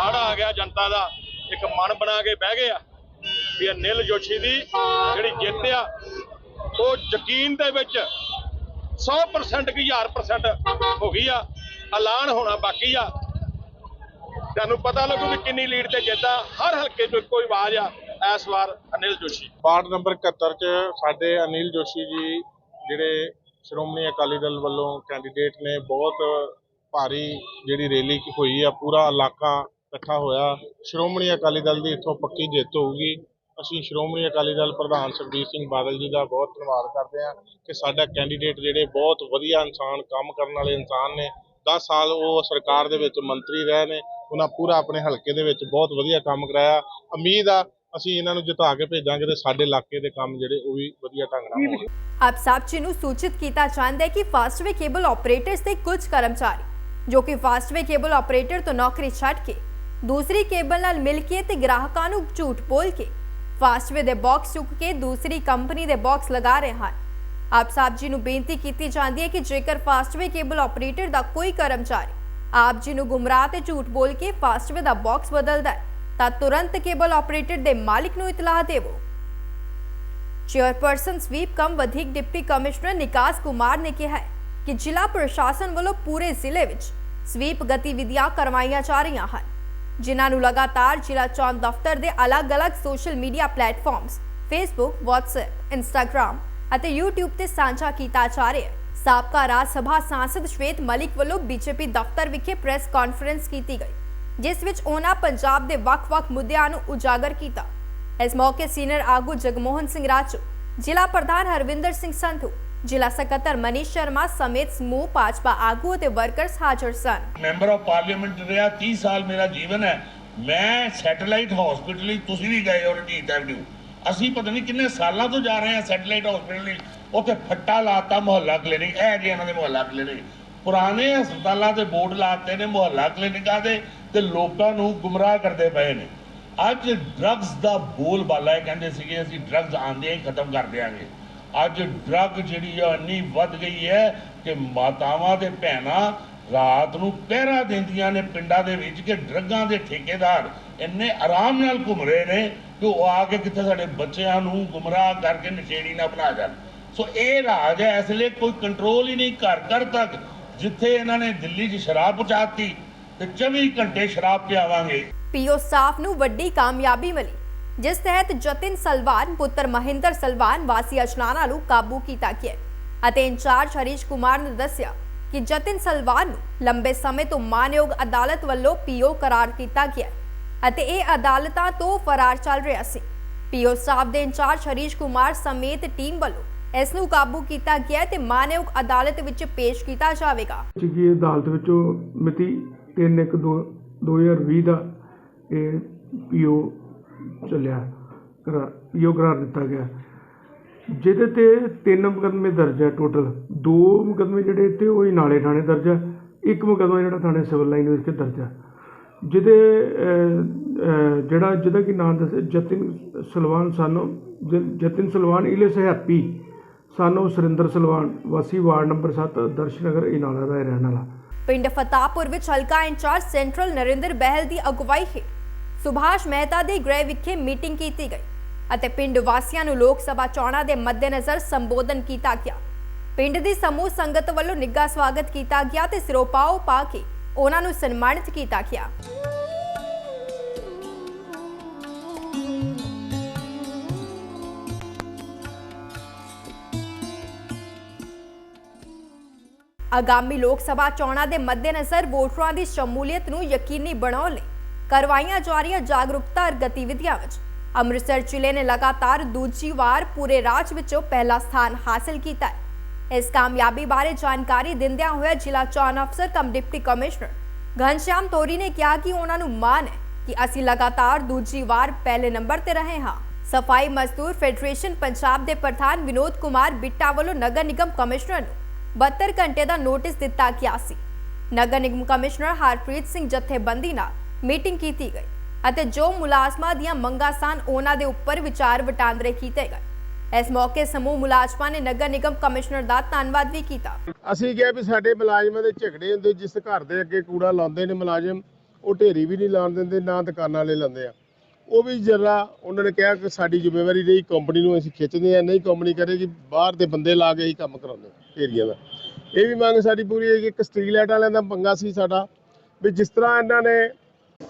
ਹੜ ਆ ਗਿਆ ਜਨਤਾ ਦਾ, ਇੱਕ ਮਨ ਬਣਾ ਕੇ ਬਹਿ ਗਏ ਆ ਵੀ ਅਨਿਲ ਜੋਸ਼ੀ ਦੀ ਜਿਹੜੀ ਜਿੱਤ ਆ, ਉਹ ਯਕੀਨ ਦੇ ਵਿੱਚ 100% ਕਿ 1000% ਹੋ ਗਈ ਆ, ਐਲਾਨ ਹੋਣਾ ਬਾਕੀ ਆ। ਤੁਹਾਨੂੰ ਪਤਾ ਲੱਗੂ ਵੀ ਕਿੰਨੀ ਲੀਡ ਤੇ ਜਿੱਤਾ ਹਰ ਹਲਕੇ ਚੋਂ ਇੱਕੋ ਹੀ ਆਵਾਜ਼ ਆ, ਇਸ ਵਾਰ ਅਨਿਲ ਜੋਸ਼ੀ। ਵਾਰਡ ਨੰਬਰ 71 ਚ ਸਾਡੇ ਅਨਿਲ ਜੋਸ਼ੀ ਜੀ, ਜਿਹੜੇ ਸ਼੍ਰੋਮਣੀ ਅਕਾਲੀ ਦਲ ਵੱਲੋਂ ਕੈਂਡੀਡੇਟ ਨੇ, ਬਹੁਤ ਭਾਰੀ ਜਿਹੜੀ ਰੈਲੀ ਹੋਈ ਆ, ਪੂਰਾ ਇਲਾਕਾ ਇਕੱਠਾ ਹੋਇਆ। ਸ਼੍ਰੋਮਣੀ ਅਕਾਲੀ ਦਲ ਦੀ ਇੱਥੋਂ ਪੱਕੀ ਜਿੱਤ ਹੋਊਗੀ। ਅਸੀਂ ਸ਼੍ਰੋਮਣੀ ਅਕਾਲੀ ਦਲ ਪ੍ਰਧਾਨ ਸੁਖਬੀਰ ਸਿੰਘ ਬਾਦਲ ਜੀ ਦਾ ਬਹੁਤ ਧੰਨਵਾਦ ਕਰਦੇ ਹਾਂ ਕਿ ਸਾਡਾ ਕੈਂਡੀਡੇਟ ਜਿਹੜੇ ਬਹੁਤ ਵਧੀਆ ਇਨਸਾਨ, ਕੰਮ ਕਰਨ ਵਾਲੇ ਇਨਸਾਨ ਨੇ। 10 ਸਾਲ ਉਹ ਸਰਕਾਰ ਦੇ ਵਿੱਚ ਮੰਤਰੀ ਰਹੇ ਨੇ। ਉਹਨਾਂ ਪੂਰਾ ਆਪਣੇ ਹਲਕੇ ਦੇ ਵਿੱਚ ਬਹੁਤ ਵਧੀਆ ਕੰਮ ਕਰਾਇਆ। ਉਮੀਦ ਆ ਅਸੀਂ ਇਹਨਾਂ ਨੂੰ ਜਿਤਾ ਕੇ ਭੇਜਾਂਗੇ ਤੇ ਸਾਡੇ ਇਲਾਕੇ ਦੇ ਕੰਮ ਜਿਹੜੇ ਉਹ ਵੀ ਵਧੀਆ ਢੰਗ ਨਾਲ ਹੋਣਗੇ। ਆਪ ਸਭ ਜੀ ਨੂੰ ਸੂਚਿਤ ਕੀਤਾ ਜਾਂਦਾ ਹੈ ਕਿ ਫਾਸਟਵੇ ਕੇਬਲ ਆਪਰੇਟਰਸ ਦੇ ਕੁਝ ਕਰਮਚਾਰੀ, ਜੋ ਕਿ ਫਾਸਟਵੇ ਕੇਬਲ ਆਪਰੇਟਰ ਤੋਂ ਨੌਕਰੀ ਛੱਡ ਕੇ ਦੂਸਰੀ ਕੇਬਲ ਨਾਲ ਮਿਲ ਕੇ ਤੇ ਗ੍ਰਾਹਕਾਂ ਨੂੰ ਝੂਠ ਬੋਲ ਕੇ ਫਾਸਟਵੇ ਦੇ ਬਾਕਸ ਚੁੱਕ ਕੇ ਦੂਸਰੀ ਕੰਪਨੀ ਦੇ ਬਾਕਸ ਲਗਾ ਰਹੇ ਹਨ। ਆਪ ਸਾਹਿਬ ਜੀ ਨੂੰ ਬੇਨਤੀ ਕੀਤੀ ਜਾਂਦੀ ਹੈ ਕਿ ਜੇਕਰ ਫਾਸਟਵੇ ਕੇਬਲ ਆਪਰੇਟਰ ਦਾ ਕੋਈ ਕਰਮਚਾਰੀ ਆਪ ਜੀ ਨੂੰ ਗੁੰਮਰਾਹ ਤੇ ਝੂਠ ਬੋਲ ਕੇ ਫਾਸਟਵੇ ਦਾ ਬਾਕਸ ਬਦਲਦਾ ਹੈ ਤਾਂ ਤੁਰੰਤ ਕੇਬਲ ਆਪਰੇਟਰ ਦੇ ਮਾਲਿਕ ਨੂੰ ਇਤਲਾਹ ਦੇਵੋ। ਚੇਅਰਪਰਸਨ ਸਵੀਪ ਕਮ ਵਧੇਕ ਡਿਪਟੀ ਕਮਿਸ਼ਨਰ ਨਿਕਾਸ ਕੁਮਾਰ ਨੇ ਕਿਹਾ ਹੈ ਕਿ ਜ਼ਿਲ੍ਹਾ ਪ੍ਰਸ਼ਾਸਨ ਵੱਲੋਂ ਪੂਰੇ ਜ਼ਿਲ੍ਹੇ ਵਿੱਚ ਸਵੀਪ ਗਤੀਵਿਧੀਆਂ ਕਰਵਾਈਆਂ ਜਾ ਰਹੀਆਂ ਹਨ ਜਿਨ੍ਹਾਂ ਨੂੰ ਲਗਾਤਾਰ ਜ਼ਿਲ੍ਹਾ ਚੋਣ ਦਫ਼ਤਰ ਦੇ ਅਲੱਗ-ਅਲੱਗ social media platforms Facebook, WhatsApp, Instagram ਅਤੇ YouTube ਤੇ ਸਾਂਝਾ ਕੀਤਾ ਜਾ ਰਿਹਾ ਹੈ। ਸਾਬਕਾ ਰਾਜ ਸਭਾ ਸਾਂਸਦ ਸ਼ਵੇਤ ਮਲਿਕ ਵੱਲੋਂ ਬੀਜੇਪੀ ਦਫ਼ਤਰ ਵਿਖੇ ਪ੍ਰੈਸ ਕਾਨਫਰੰਸ ਕੀਤੀ ਗਈ, ਜਿਸ ਵਿੱਚ ਉਹਨਾਂ ਪੰਜਾਬ ਦੇ ਵੱਖ-ਵੱਖ ਮੁੱਦਿਆਂ ਨੂੰ ਉਜਾਗਰ ਕੀਤਾ। ਇਸ ਮੌਕੇ ਸੀਨੀਅਰ ਆਗੂ ਜਗਮੋਹਨ ਸਿੰਘ ਰਾਜੂ, ਜ਼ਿਲ੍ਹਾ ਪ੍ਰਧਾਨ ਹਰਵਿੰਦਰ ਸਿੰਘ ਸੰਧੂ, ਜ਼ਿਲ੍ਹਾ ਸਕੱਤਰ ਮਨੀਸ਼ ਸ਼ਰਮਾ ਸਮੇਤ ਸਮੂਹ ਭਾਜਪਾ ਆਗੂ ਅਤੇ ਵਰਕਰਸ ਹਾਜ਼ਰ ਸਨ। ਮੈਂਬਰ ਆਫ ਪਾਰਲੀਮੈਂਟ ਰਿਹਾ 30 ਸਾਲ ਮੇਰਾ ਜੀਵਨ ਹੈ। ਮੈਂ ਸੈਟੇਲਾਈਟ ਹਸਪੀਟਲ ਲਈ ਤੁਸੀਂ ਵੀ ਗਏ ਹੋ ਰਣਜੀਤ ਐਵਨਿਊ। ਅਸੀਂ ਪਤਾ ਨਹੀਂ ਕਿੰਨੇ ਸਾਲਾਂ ਤੋਂ ਜਾ ਰਹੇ ਹਾਂ ਸੈਟੇਲਾਈਟ ਹਸਪੀਟਲ ਲਈ। ਉੱਥੇ ਫੱਟਾ ਲਾਤਾ ਮੁਹੱਲਾ ਕਲੀਨਿਕ ਇਹ ਜੀ ਇਹਨਾਂ ਦੇ ਮੁਹੱਲਾ ਕਲੀਨਿਕ ਪੁਰਾਣੇ ਹਸਪਤਾਲਾਂ ਤੇ ਬੋਰਡ ਲਾਤੇ ਨੇ ਮੁਹੱਲਾ ਕਲੀਨਿਕਾਂ ਦੇ ਤੇ ਲੋਕਾਂ ਨੂੰ ਗੁੰਮਰਾਹ ਕਰਦੇ ਪਏ ਨੇ। ਅੱਜ ਡਰੱਗਸ ਦਾ ਬੋਲਬਾਲਾ ਹੈ, ਕਹਿੰਦੇ ਸੀਗੇ, ਅਸੀਂ ਡਰੱਗਸ ਆਂਦੇ ਹੀ ਖਤਮ ਕਰ ਦਿਆਂਗੇ। ਅੱਜ ਡਰੱਗ ਜਿਹੜੀ ਆ, ਇੰਨੀ ਵੱਧ ਗਈ ਹੈ ਕਿ ਮਾਤਾਵਾਂ ਤੇ ਭੈਣਾਂ ਰਾਤ ਨੂੰ ਪਹਿਰਾ ਦਿੰਦੀਆਂ ਨੇ ਪਿੰਡਾਂ ਦੇ ਵਿੱਚ ਕਿ ਡਰੱਗਾਂ ਦੇ ਠੇਕੇਦਾਰ ਇੰਨੇ ਆਰਾਮ ਨਾਲ ਘੁੰਮ ਰਹੇ ਨੇ ਕਿ ਉਹ ਆ ਕੇ ਕਿੱਥੇ ਸਾਡੇ ਬੱਚਿਆਂ ਨੂੰ ਗੁੰਮਰਾਹ ਕਰਕੇ ਨਸ਼ੇੜੀ ਨਾ ਬਣਾ ਜਾਣ। ਸੋ ਇਹ ਰਾਜ ਹੈ, ਇਸ ਲਈ ਕੋਈ ਕੰਟਰੋਲ ਹੀ ਨਹੀਂ ਘਰ ਘਰ ਤੱਕ। ਜਿੱਥੇ ਇਹਨਾਂ ਨੇ ਦਿੱਲੀ 'ਚ ਸ਼ਰਾਬ ਪਹੁੰਚਾਤੀ ਤੇ 24 ਘੰਟੇ ਸ਼ਰਾਬ ਪਿਆਵਾਂਗੇ। ਪੀਓ ਸਾਫ਼ ਨੂੰ ਵੱਡੀ ਕਾਮਯਾਬੀ ਮਿਲੀ, ਜਿਸ ਤਹਿਤ ਜਤਿਨ ਸਲਵਾਨ, ਪੁੱਤਰ ਮਹਿੰਦਰ ਸਲਵਾਨ ਵਾਸੀ ਅਚਨਾਨਾ ਨੂੰ ਕਾਬੂ ਕੀਤਾ ਗਿਆ ਅਤੇ ਇੰਚਾਰਜ ਹਰੀਸ਼ ਕੁਮਾਰ ਨੇ ਦੱਸਿਆ ਕਿ ਜਤਿਨ ਸਲਵਾਨ ਨੂੰ ਲੰਬੇ ਸਮੇਂ ਤੋਂ ਮਾਨਯੋਗ ਅਦਾਲਤ ਵੱਲੋਂ ਪੀਓ ਕਰਾਰ ਕੀਤਾ ਗਿਆ ਅਤੇ ਇਹ ਅਦਾਲਤਾਂ ਤੋਂ ਫਰਾਰ ਚੱਲ ਰਿਹਾ ਸੀ। ਪੀਓ ਸਾਹਿਬ ਦੇ ਇੰਚਾਰਜ ਹਰੀਸ਼ ਕੁਮਾਰ ਸਮੇਤ ਟੀਮ ਵੱਲੋਂ ਇਸ ਨੂੰ ਕਾਬੂ ਕੀਤਾ ਗਿਆ ਤੇ ਮਾਨਯੋਗ ਅਦਾਲਤ ਵਿੱਚ ਪੇਸ਼ ਕੀਤਾ ਜਾਵੇਗਾ। ਕਿ ਅਦਾਲਤ ਵਿੱਚੋਂ ਮਿਤੀ 3/1/2020 ਦਾ ਇਹ ਪੀਓ ਚੱਲਿਆ ਪੀਓ ਕਰਾਰ ਦਿੱਤਾ ਗਿਆ। ਜਿਹਦੇ ਤੇ ਤਿੰਨ ਮੁਕੱਦਮੇ ਦਰਜ ਹੈ ਟੋਟਲ ਦੋ ਮੁਕੱਦਮੇ ਜਿਹੜੇ ਇੱਥੇ, ਉਹ ਹੀ ਨਾਲੇ ਥਾਣੇ ਦਰਜ ਹੈ ਇੱਕ ਮੁਕੱਦਮਾ ਜਿਹੜਾ ਥਾਣੇ ਸਿਵਲ ਲਾਈਨ ਵਿਖੇ ਦਰਜ ਹੈ ਜਿਹਦੇ ਜਿਹੜਾ, ਜਿਹਦਾ ਕਿ ਨਾਮ ਦੱਸਿਆ ਜਤਿਨ ਸਲਵਾਨ ਸਾਨੂੰ ਜਤਿਨ ਸਲਵਾਨ ਇਲਿਸ ਹੈਪੀ ਸਾਨੂੰ ਸੁਰਿੰਦਰ ਸਲਵਾਨ, ਵਾਸੀ ਵਾਰਡ ਨੰਬਰ 7 ਦਰਸ਼ਨਗਰ ਇਨਾਲਾ ਦਾ ਰਹਿਣ ਵਾਲਾ। ਪਿੰਡ ਫਤਾਪੁਰ ਵਿੱਚ ਹਲਕਾ in charge central Narinder Behl ਦੀ ਅਗਵਾਈ ਹੇਠ ਸੁਭਾਸ਼ ਮਹਿਤਾ ਦੇ ਗ੍ਰਹਿ ਵਿਖੇ ਮੀਟਿੰਗ ਕੀਤੀ ਗਈ। ਅਤੇ ਪਿੰਡ ਵਾਸੀਆਂ ਨੂੰ ਲੋਕ ਸਭਾ ਚੋਣਾਂ ਦੇ ਮੱਦੇਨਜ਼ਰ ਸੰਬੋਧਨ ਕੀਤਾ ਗਿਆ। ਪਿੰਡ ਦੀ ਸਮੂਹ ਸੰਗਤ ਵੱਲੋਂ ਨਿੱਘਾ ਸਵਾਗਤ ਕੀਤਾ ਗਿਆ ਤੇ ਸਿਰੋਪਾਓ ਪਾ ਕੇ ਉਹਨਾਂ ਨੂੰ ਸਨਮਾਨਿਤ ਕੀਤਾ ਗਿਆ। ਆਗਾਮੀ ਲੋਕ ਸਭਾ ਚੋਣਾਂ ਦੇ ਮੱਦੇਨਜ਼ਰ ਵੋਟਰਾਂ ਦੀ ਸ਼ਮੂਲੀਅਤ ਨੂੰ ਯਕੀਨੀ ਬਣਾਉਣ ਲਈ ਕਰਵਾਈਆਂ ਜਾ ਰਹੀਆਂ ਜਾਗਰੂਕਤਾ ਗਤੀਵਿਧੀਆਂ ਵਿੱਚ ਅੰਮ੍ਰਿਤਸਰ ਜ਼ਿਲ੍ਹੇ ਨੇ ਲਗਾਤਾਰ ਦੂਜੀ ਵਾਰ ਪੂਰੇ ਰਾਜ ਵਿੱਚੋਂ ਪਹਿਲਾ ਸਥਾਨ ਹਾਸਲ ਕੀਤਾ ਹੈ। ਇਸ ਕਾਮਯਾਬੀ ਬਾਰੇ ਜਾਣਕਾਰੀ ਦਿੰਦਿਆਂ ਹੋਇਆ ਜ਼ਿਲ੍ਹਾ ਚੋਣ ਅਫਸਰ ਕਮ ਡਿਪਟੀ ਕਮਿਸ਼ਨਰ ਘਨਸ਼ਿਆਮ ਤੋਰੀ ਨੇ ਕਿਹਾ ਕਿ ਉਹਨਾਂ ਨੂੰ ਮਾਣ ਹੈ ਕਿ ਅਸੀਂ ਲਗਾਤਾਰ ਦੂਜੀ ਵਾਰ ਪਹਿਲੇ ਨੰਬਰ ਤੇ ਰਹੇ ਹਾਂ। ਸਫ਼ਾਈ ਮਜ਼ਦੂਰ ਫੈਡਰੇਸ਼ਨ ਪੰਜਾਬ ਦੇ ਪ੍ਰਧਾਨ ਵਿਨੋਦ ਕੁਮਾਰ ਬਿੱਟਾ ਵੱਲੋਂ ਨਗਰ ਨਿਗਮ ਕਮਿਸ਼ਨਰ ਨੂੰ 72 ਘੰਟੇ ਦਾ ਨੋਟਿਸ ਦਿੱਤਾ ਗਿਆ ਸੀ। ਨਗਰ ਨਿਗਮ ਕਮਿਸ਼ਨਰ ਹਰਪ੍ਰੀਤ ਸਿੰਘ ਜਥੇਬੰਦੀ ਨਾਲ ਮੀਟਿੰਗ ਕੀਤੀ ਗਈ। ਅਤੇ ਜੋ ਮੁਲਾਜ਼ਮਾਂ ਦੀਆਂ ਮੰਗਾਂ ਸਨ, ਉਹਨਾਂ ਦੇ ਉੱਪਰ ਵਿਚਾਰ ਵਟਾਂਦਰੇ ਕੀਤੇ ਗਏ। ਇਸ ਮੌਕੇ ਸਮੂਹ ਮੁਲਾਜ਼ਮਾਂ ਨੇ ਨਗਰ ਨਿਗਮ ਕਮਿਸ਼ਨਰ ਦਾ ਧੰਨਵਾਦ ਵੀ ਕੀਤਾ। ਅਸੀਂ ਕਿਹਾ ਵੀ ਸਾਡੇ ਮੁਲਾਜ਼ਮਾਂ ਦੇ ਝਗੜੇ ਹੁੰਦੇ, ਜਿਸ ਘਰ ਦੇ ਅੱਗੇ ਕੂੜਾ ਲਾਉਂਦੇ ਨੇ ਮੁਲਾਜ਼ਮ, ਉਹ ਢੇਰੀ ਵੀ ਨਹੀਂ ਲਾਉਣ ਦਿੰਦੇ, ਨਾ ਦੁਕਾਨਾਂ ਵਾਲੇ ਲਾਉਂਦੇ ਆ। ਉਹ ਵੀ ਜਰਾ ਉਹਨਾਂ ਨੇ ਕਿਹਾ ਕਿ ਸਾਡੀ ਜ਼ਿੰਮੇਵਾਰੀ ਰਹੀ, ਕੰਪਨੀ ਨੂੰ ਅਸੀਂ ਖਿੱਚਦੇ ਆ ਨਹੀਂ ਕੰਪਨੀ ਕਰੇਗੀ ਬਾਹਰ ਦੇ ਬੰਦੇ ਲਾ ਕੇ ਹੀ ਕੰਮ ਕਰਾਉਂਦੇ ਏਰੀਆ ਦਾ। ਇਹ ਵੀ ਮੰਗ ਸਾਡੀ ਪੂਰੀ ਹੈ ਕਿ ਇੱਕ ਲਾਈਟ ਵਾਲਿਆਂ ਦਾ ਪੰਗਾ ਸੀ ਸਾਡਾ, ਵੀ ਜਿਸ ਤਰ੍ਹਾਂ ਇਹਨਾਂ ਨੇ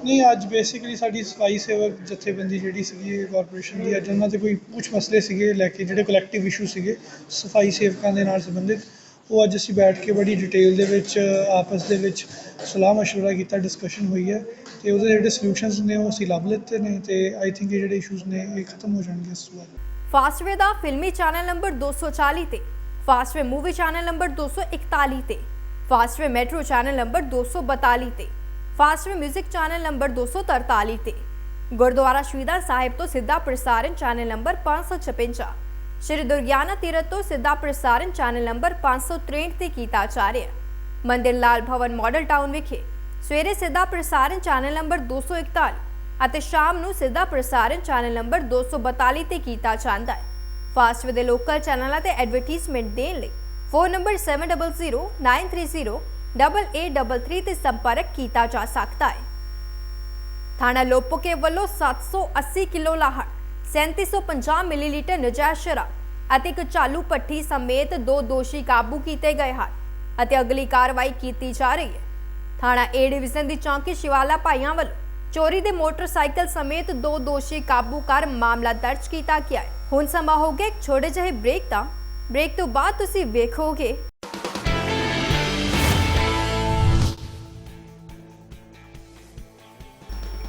ਨਹੀਂ ਅੱਜ ਬੇਸਿਕਲੀ ਸਾਡੀ ਸਫਾਈ ਸੇਵਕ ਜਥੇਬੰਦੀ ਜਿਹੜੀ ਸੀਗੀ ਕਾਰਪੋਰੇਸ਼ਨ ਦੀ ਅੱਜ ਉਹਨਾਂ ਤੇ ਕੋਈ ਕੁਝ ਮਸਲੇ ਸੀਗੇ ਲੈ ਕੇ ਜਿਹੜੇ ਕਲੈਕਟਿਵ ਇਸ਼ੂ ਸੀਗੇ ਸਫਾਈ ਸੇਵਕਾਂ ਦੇ ਨਾਲ ਸੰਬੰਧਿਤ ਉਹ ਅੱਜ ਅਸੀਂ ਬੈਠ ਕੇ ਬੜੀ ਡਿਟੇਲ ਦੇ ਵਿੱਚ ਆਪਸ ਦੇ ਵਿੱਚ ਸਲਾਹ مشورہ ਕੀਤਾ ਡਿਸਕਸ਼ਨ ਹੋਈ ਹੈ ਤੇ ਉਹਦੇ ਜਿਹੜੇ ਸੋਲੂਸ਼ਨਸ ਨੇ ਉਹ ਅਸੀਂ ਲੱਭ ਲਿੱਤੇ ਨੇ ਤੇ ਆਈ ਥਿੰਕ ਇਹ ਜਿਹੜੇ ਇਸ਼ੂਜ਼ ਨੇ ਇਹ ਖਤਮ ਹੋ ਜਾਣਗੇ ਇਸ ਤੋਂ ਬਾਅਦ ਫਾਸਟਵੇ ਦਾ ਫਿਲਮੀ ਚੈਨਲ ਨੰਬਰ 240 ਤੇ ਫਾਸਟਵੇ ਮੂਵੀ ਚੈਨਲ ਨੰਬਰ 241 ਤੇ ਫਾਸਟਵੇ ਮੈਟਰੋ ਚੈਨਲ ਨੰਬਰ 242 ਤੇ ਫਾਸਟਵੇ 뮤직 ਚੈਨਲ ਨੰਬਰ 243 ਤੇ। ਗੁਰਦੁਆਰਾ ਸ਼ਹੀਦਾਂ ਸਾਹਿਬ ਤੋਂ ਸਿੱਧਾ ਪ੍ਰਸਾਰਣ ਚੈਨਲ ਨੰਬਰ 556 ਸ਼੍ਰੀ ਦੁਰਗਿਆਨਾ ਤੀਰਥ ਤੋਂ ਸਿੱਧਾ ਪ੍ਰਸਾਰਣ ਚੈਨਲ ਨੰਬਰ 563 ਤੇ ਕੀਤਾ ਜਾ ਰਿਹਾ ਮੰਦਿਰ ਲਾਲ ਭਵਨ ਮਾਡਲ ਟਾਊਨ ਵਿਖੇ ਸਵੇਰੇ ਸਿੱਧਾ ਪ੍ਰਸਾਰਣ ਚੈਨਲ ਨੰਬਰ 241 ਅਤੇ ਸ਼ਾਮ ਨੂੰ ਸਿੱਧਾ ਪ੍ਰਸਾਰਣ ਚੈਨਲ ਨੰਬਰ 242 ਤੇ ਕੀਤਾ ਜਾਂਦਾ ਹੈ। ਫਾਸਟਵੇ ਦੇ ਲੋਕਲ ਚੈਨਲਾਂ ਤੇ ਐਡਵਰਟਾਈਜ਼ਮੈਂਟ ਦੇਣ ਲਈ ਫੋਨ ਨੰਬਰ 7009308833 ਤੇ ਸੰਪਰਕ ਕੀਤਾ ਜਾ ਸਕਦਾ ਹੈ। ਥਾਣਾ ਲੋਪੋਕੇ ਵੱਲੋਂ 780 ਕਿਲੋ ਲਾਹੜ 3750 ਮਿਲੀਲੀਟਰ ਨਜਾਇਜ਼ ਸ਼ਰਾਬ ਅਤੇ ਇੱਕ ਚਾਲੂ ਪੱਠੀ ਸਮੇਤ ਦੋ ਦੋਸ਼ੀ ਕਾਬੂ ਕੀਤੇ ਗਏ ਹਨ ਅਤੇ ਅਗਲੀ ਕਾਰਵਾਈ ਕੀਤੀ ਜਾ ਰਹੀ ਹੈ। ਥਾਣਾ ਏ ਡਿਵੀਜ਼ਨ ਦੀ ਚੌਂਕੀ ਸ਼ਿਵਾਲਾ ਭਾਈਆਂ ਵੱਲੋਂ ਚੋਰੀ ਦੇ ਮੋਟਰਸਾਈਕਲ ਸਮੇਤ ਦੋ ਦੋਸ਼ੀ ਕਾਬੂ ਕਰ ਮਾਮਲਾ ਦਰਜ ਕੀਤਾ ਗਿਆ ਹੈ। ਹੁਣ ਸਮਾਂ ਹੋ ਗਿਆ ਇੱਕ ਛੋਟੇ ਜਿਹੇ ਬ੍ਰੇਕ ਦਾ। ਬ੍ਰੇਕ ਤੋਂ ਬਾਅਦ ਤੁਸੀਂ ਵੇਖੋਗੇ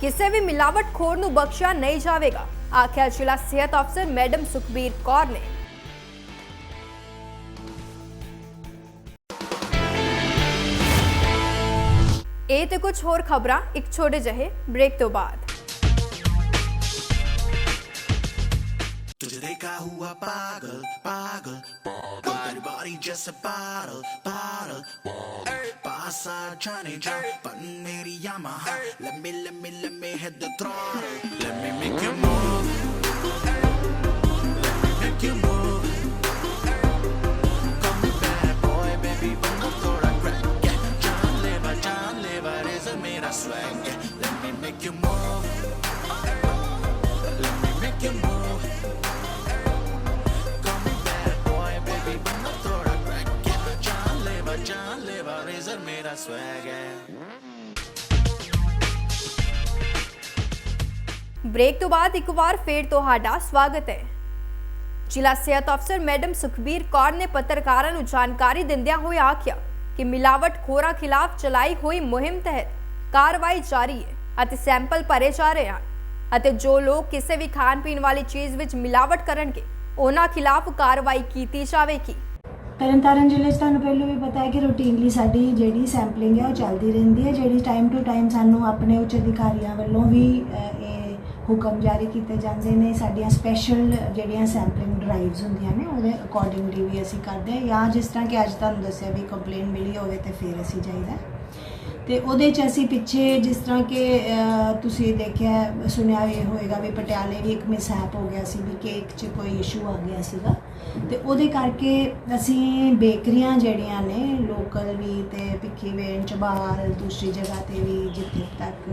ਕਿਸੇ ਵੀ ਮਿਲਾਵਟ ਖੋਰ ਨੂੰ ਬਖਸ਼ਿਆ ਨਹੀਂ ਜਾਵੇਗਾ ਆਖਿਆ ਜ਼ਿਲ੍ਹਾ ਸਿਹਤ ਅਫਸਰ ਮੈਡਮ ਸੁਖਬੀਰ ਕੌਰ ਨੇ ਇਹ ਤੇ ਕੁਝ ਹੋਰ ਖਬਰਾਂ ਇੱਕ ਛੋਟੇ ਜਿਹੇ ਬ੍ਰੇਕ ਤੋਂ ਬਾਅਦ तुझे देखा हुआ पागल पागल पागल बॉडी जैसे पागल पागल पास आ जाने जा बन मेरी यामाहा लम्बे लम्बे लम्बे है the throttle let me make you move break ਤੋਂ ਬਾਅਦ ਇੱਕ ਵਾਰ ਫੇਰ ਤੁਹਾਡਾ ਸਵਾਗਤ ਹੈ। ਜ਼ਿਲ੍ਹਾ ਸਿਹਤ ਅਫਸਰ ਮੈਡਮ ਸੁਖਬੀਰ ਕੌਰ ਨੇ ਪੱਤਰਕਾਰਾਂ ਨੂੰ ਜਾਣਕਾਰੀ ਦਿੰਦਿਆਂ ਹੋਏ ਆਖਿਆ ਕਿ ਮਿਲਾਵਟ ਖੋਰਾਂ ਖਿਲਾਫ ਚਲਾਈ ਹੋਈ ਮੁਹਿੰਮ ਤਹਿਤ ਕਾਰਵਾਈ ਜਾਰੀ ਹੈ ਅਤੇ ਸੈਂਪਲ ਭਰੇ ਜਾ ਰਹੇ ਹਨ ਅਤੇ ਜੋ ਲੋਕ ਕਿਸੇ ਵੀ ਖਾਣ ਪੀਣ ਵਾਲੀ ਚੀਜ਼ ਵਿੱਚ ਮਿਲਾਵਟ ਕਰਨਗੇ ਉਹਨਾਂ ਖਿਲਾਫ ਕਾਰਵਾਈ ਕੀਤੀ ਜਾਵੇਗੀ। ਤਰਨਤਾਰਨ ਜ਼ਿਲ੍ਹੇ 'ਚ ਤੁਹਾਨੂੰ ਪਹਿਲਾਂ ਵੀ ਪਤਾ ਹੈ ਕਿ ਰੂਟੀਨਲੀ ਸਾਡੀ ਜਿਹੜੀ ਸੈਂਪਲਿੰਗ ਹੈ ਉਹ ਚੱਲਦੀ ਰਹਿੰਦੀ ਹੈ ਜਿਹੜੀ ਟਾਈਮ ਟੂ ਟਾਈਮ ਸਾਨੂੰ ਆਪਣੇ ਉੱਚ ਅਧਿਕਾਰੀਆਂ ਵੱਲੋਂ ਵੀ ਅ, ਇਹ ਹੁਕਮ ਜਾਰੀ ਕੀਤੇ ਜਾਂਦੇ ਨੇ, ਸਾਡੀਆਂ ਸਪੈਸ਼ਲ ਜਿਹੜੀਆਂ ਸੈਂਪਲਿੰਗ ਡਰਾਈਵਸ ਹੁੰਦੀਆਂ ਨੇ, ਉਹਦੇ ਅਕੋਰਡਿੰਗਲੀ ਵੀ ਅਸੀਂ ਕਰਦੇ ਹਾਂ ਜਾਂ ਜਿਸ ਤਰ੍ਹਾਂ ਕਿ ਅੱਜ ਤੁਹਾਨੂੰ ਦੱਸਿਆ ਵੀ ਕੰਪਲੇਨ ਮਿਲੀ ਹੋਵੇ ਤੇ ਫਿਰ ਅਸੀਂ ਜਾਈਦਾ। ਤੇ ਉਹਦੇ 'ਚ ਅਸੀਂ ਪਿੱਛੇ ਜਿਸ ਤਰ੍ਹਾਂ ਕਿ ਤੁਸੀਂ ਦੇਖਿਆ, ਸੁਣਿਆ ਵੀ ਹੋਏਗਾ ਵੀ ਪਟਿਆਲੇ ਵੀ ਇੱਕ ਮਿਸਹੈਪ ਹੋ ਗਿਆ ਸੀ ਵੀ ਕੇਕ 'ਚ ਕੋਈ ਇਸ਼ੂ ਆ ਗਿਆ ਸੀਗਾ। ਤੇ ਉਹਦੇ ਕਰਕੇ ਅਸੀਂ ਬੇਕਰੀਆਂ ਜਿਹੜੀਆਂ ਨੇ ਲੋਕਲ ਵੀ ਤੇ ਭਿੱਖੀ ਵੇਣ ਚ ਬਾਹਰ, ਦੂਸਰੀ ਜਗ੍ਹਾ ਤੇ ਵੀ ਜਿੱਥੇ ਤੱਕ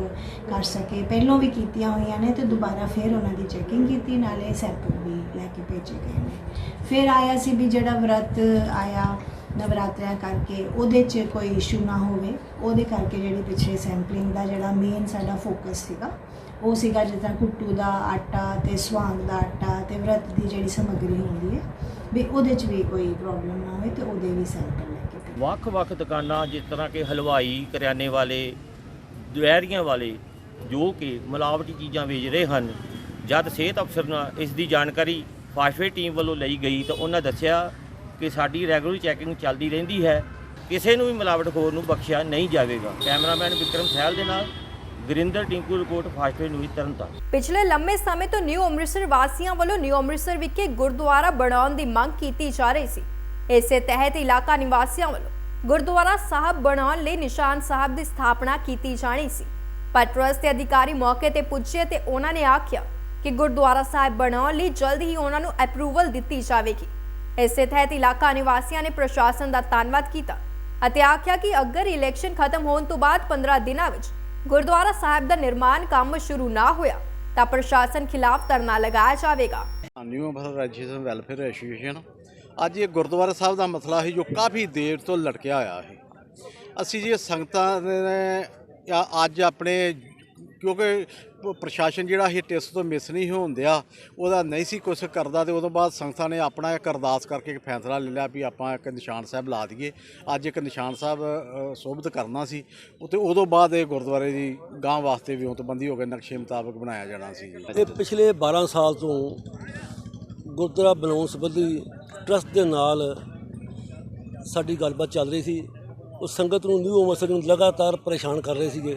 ਕਰ ਸਕੇ, ਪਹਿਲਾਂ ਵੀ ਕੀਤੀਆਂ ਹੋਈਆਂ ਨੇ ਤੇ ਦੁਬਾਰਾ ਫਿਰ ਉਹਨਾਂ ਦੀ ਚੈਕਿੰਗ ਕੀਤੀ, ਨਾਲੇ ਸੈਂਪਲ ਵੀ ਲੈ ਕੇ ਭੇਜੇ ਗਏ ਨੇ। ਫਿਰ ਆਇਆ ਸੀ ਵੀ ਜਿਹੜਾ ਵਰਤ ਆਇਆ ਨਵਰਾਤਰਿਆਂ ਕਰਕੇ ਉਹਦੇ 'ਚ ਕੋਈ ਇਸ਼ੂ ਨਾ ਹੋਵੇ। ਉਹਦੇ ਕਰਕੇ ਜਿਹੜੀ ਪਿਛਲੇ ਸੈਂਪਲਿੰਗ ਦਾ ਜਿਹੜਾ ਮੇਨ ਸਾਡਾ ਫੋਕਸ ਸੀਗਾ, ਉਹ ਸੀਗਾ ਜਿੱਦਾਂ ਕੁੱਟੂ ਦਾ ਆਟਾ ਤੇ ਸਵਾਂਗ ਦਾ ਆਟਾ ਤੇ ਵਰਤ ਦੀ ਜਿਹੜੀ ਸਮੱਗਰੀ ਹੁੰਦੀ ਹੈ, ਵੀ ਉਹਦੇ 'ਚ ਵੀ ਕੋਈ ਪ੍ਰੋਬਲਮ ਨਾ ਹੋਵੇ ਤੇ ਉਹਦੇ ਵੀ ਸੈਂਪਲ ਲੈ ਕੇ ਵੱਖ-ਵੱਖ ਦੁਕਾਨਾਂ ਜਿਸ ਤਰ੍ਹਾਂ ਕਿ ਹਲਵਾਈ, ਕਰਿਆਨੇ ਵਾਲੇ ਡੈਰੀਆਂ ਵਾਲੇ, ਜੋ ਕਿ ਮਿਲਾਵਟੀ ਚੀਜ਼ਾਂ ਵੇਚ ਰਹੇ ਹਨ, ਜਦ ਸਿਹਤ ਅਫਸਰ ਨਾਲ ਇਸ ਦੀ ਜਾਣਕਾਰੀ ਫਾਸਫੇ ਟੀਮ ਵੱਲੋਂ ਲਈ ਗਈ ਤਾਂ ਉਹਨਾਂ ਦੱਸਿਆ ਕਿ ਸਾਡੀ ਰੈਗੂਲਰ ਚੈਕਿੰਗ ਚੱਲਦੀ ਰਹਿੰਦੀ ਹੈ, ਕਿਸੇ ਨੂੰ ਵੀ ਮਿਲਾਵਟਖੋਰ ਨੂੰ ਬਖਸ਼ਿਆ ਨਹੀਂ ਜਾਵੇਗਾ। ਕੈਮਰਾਮੈਨ ਵਿਕਰਮ ਸਹਿਲ ਦੇ ਨਾਲ Gurinder Tinku report Fastway news Tarn Taran. ਪਿਛਲੇ ਲੰਮੇ ਸਮੇਂ ਤੋਂ ਨਿਊ ਅੰਮ੍ਰਿਤਸਰ ਵਾਸੀਆਂ ਵੱਲੋਂ ਨਿਊ ਅੰਮ੍ਰਿਤਸਰ ਵਿਖੇ ਗੁਰਦੁਆਰਾ ਬਣਾਉਣ ਦੀ ਮੰਗ ਕੀਤੀ ਜਾ ਰਹੀ ਸੀ। ਇਸੇ ਤਹਿਤ ਇਲਾਕਾ ਨਿਵਾਸੀਆਂ ਵੱਲੋਂ ਗੁਰਦੁਆਰਾ ਸਾਹਿਬ ਬਣਾਉਣ ਲਈ ਨਿਸ਼ਾਨ ਸਾਹਿਬ ਦੀ ਸਥਾਪਨਾ ਕੀਤੀ ਜਾਣੀ ਸੀ। ਪਰ ਟਰਸਟ ਦੇ ਅਧਿਕਾਰੀ ਮੌਕੇ ਤੇ ਪੁੱਜੇ ਤੇ ਉਹਨਾਂ ਨੇ ਆਖਿਆ ਕਿ ਗੁਰਦੁਆਰਾ ਸਾਹਿਬ ਬਣਾਉਣ ਲਈ ਜਲਦ ਹੀ ਉਹਨਾਂ ਨੂੰ ਅਪਰੂਵਲ ਦਿੱਤੀ ਜਾਵੇਗੀ। ਇਸੇ ਤਹਿਤ ਇਲਾਕਾ ਨਿਵਾਸੀਆਂ ਨੇ ਪ੍ਰਸ਼ਾਸਨ ਦਾ ਧੰਨਵਾਦ ਕੀਤਾ ਅਤੇ ਆਖਿਆ ਕਿ ਅਗਰ ਇਲੈਕਸ਼ਨ ਖਤਮ ਹੋਣ ਤੋਂ ਬਾਅਦ 15 ਦਿਨਾਂ ਵਿੱਚ ਗੁਰਦੁਆਰਾ ਸਾਹਿਬ ਦਾ ਨਿਰਮਾਣ ਕੰਮ ਸ਼ੁਰੂ ਨਾ ਹੋਇਆ, ਤਾਂ ਪ੍ਰਸ਼ਾਸਨ ਖਿਲਾਫ ਧਰਨਾ ਲਗਾਇਆ ਜਾਵੇਗਾ। New Amritsar registration welfare association ਅੱਜ ਇਹ ਗੁਰਦੁਆਰਾ ਸਾਹਿਬ ਦਾ ਮਸਲਾ ਹੈ ਜੋ ਕਾਫੀ ਦੇਰ ਤੋਂ ਲਟਕਿਆ ਹੋਇਆ ਹੈ ਅਸੀਂ ਜੀ ਸੰਗਤਾਂ ਨੇ ਅੱਜ ਆਪਣੇ, ਕਿਉਂਕਿ ਪ੍ਰਸ਼ਾਸਨ ਜਿਹੜਾ ਇਹ ਟੈਸਟ ਤੋਂ ਮਿਸ ਨਹੀਂ ਹੋਣ ਦਿਆ, ਉਹਦਾ ਨਹੀਂ ਸੀ ਕੁਛ ਕਰਦਾ ਤੇ ਉਦੋਂ ਬਾਅਦ ਸੰਗਤਾਂ ਨੇ ਆਪਣਾ ਇੱਕ ਅਰਦਾਸ ਕਰਕੇ ਇੱਕ ਫੈਸਲਾ ਲੈ ਲਿਆ ਵੀ ਆਪਾਂ ਇੱਕ ਨਿਸ਼ਾਨ ਸਾਹਿਬ ਲਾ ਦਈਏ। ਅੱਜ ਇੱਕ ਨਿਸ਼ਾਨ ਸਾਹਿਬ ਸੋਭਤ ਕਰਨਾ ਸੀ। ਤੇ ਉਦੋਂ ਬਾਅਦ ਇਹ ਗੁਰਦੁਆਰੇ ਦੀ ਗਾਂ ਵਾਸਤੇ ਵਿਉਂਤਬੰਦੀ ਹੋ ਕੇ ਨਕਸ਼ੇ ਮੁਤਾਬਕ ਬਣਾਇਆ ਜਾਣਾ ਸੀ ਜੀ। ਇਹ ਪਿਛਲੇ 12 ਸਾਲ ਤੋਂ ਗੁਰਦੁਆਰਾ ਬਣਾਉਣ ਸੰਬੰਧੀ ਟਰਸਟ ਦੇ ਨਾਲ ਸਾਡੀ ਗੱਲਬਾਤ ਚੱਲ ਰਹੀ ਸੀ। ਉਹ ਸੰਗਤ ਨੂੰ ਨਿਊ ਅੰਮ੍ਰਿਤਸਰ ਨੂੰ ਲਗਾਤਾਰ ਪਰੇਸ਼ਾਨ ਕਰ ਰਹੇ ਸੀਗੇ।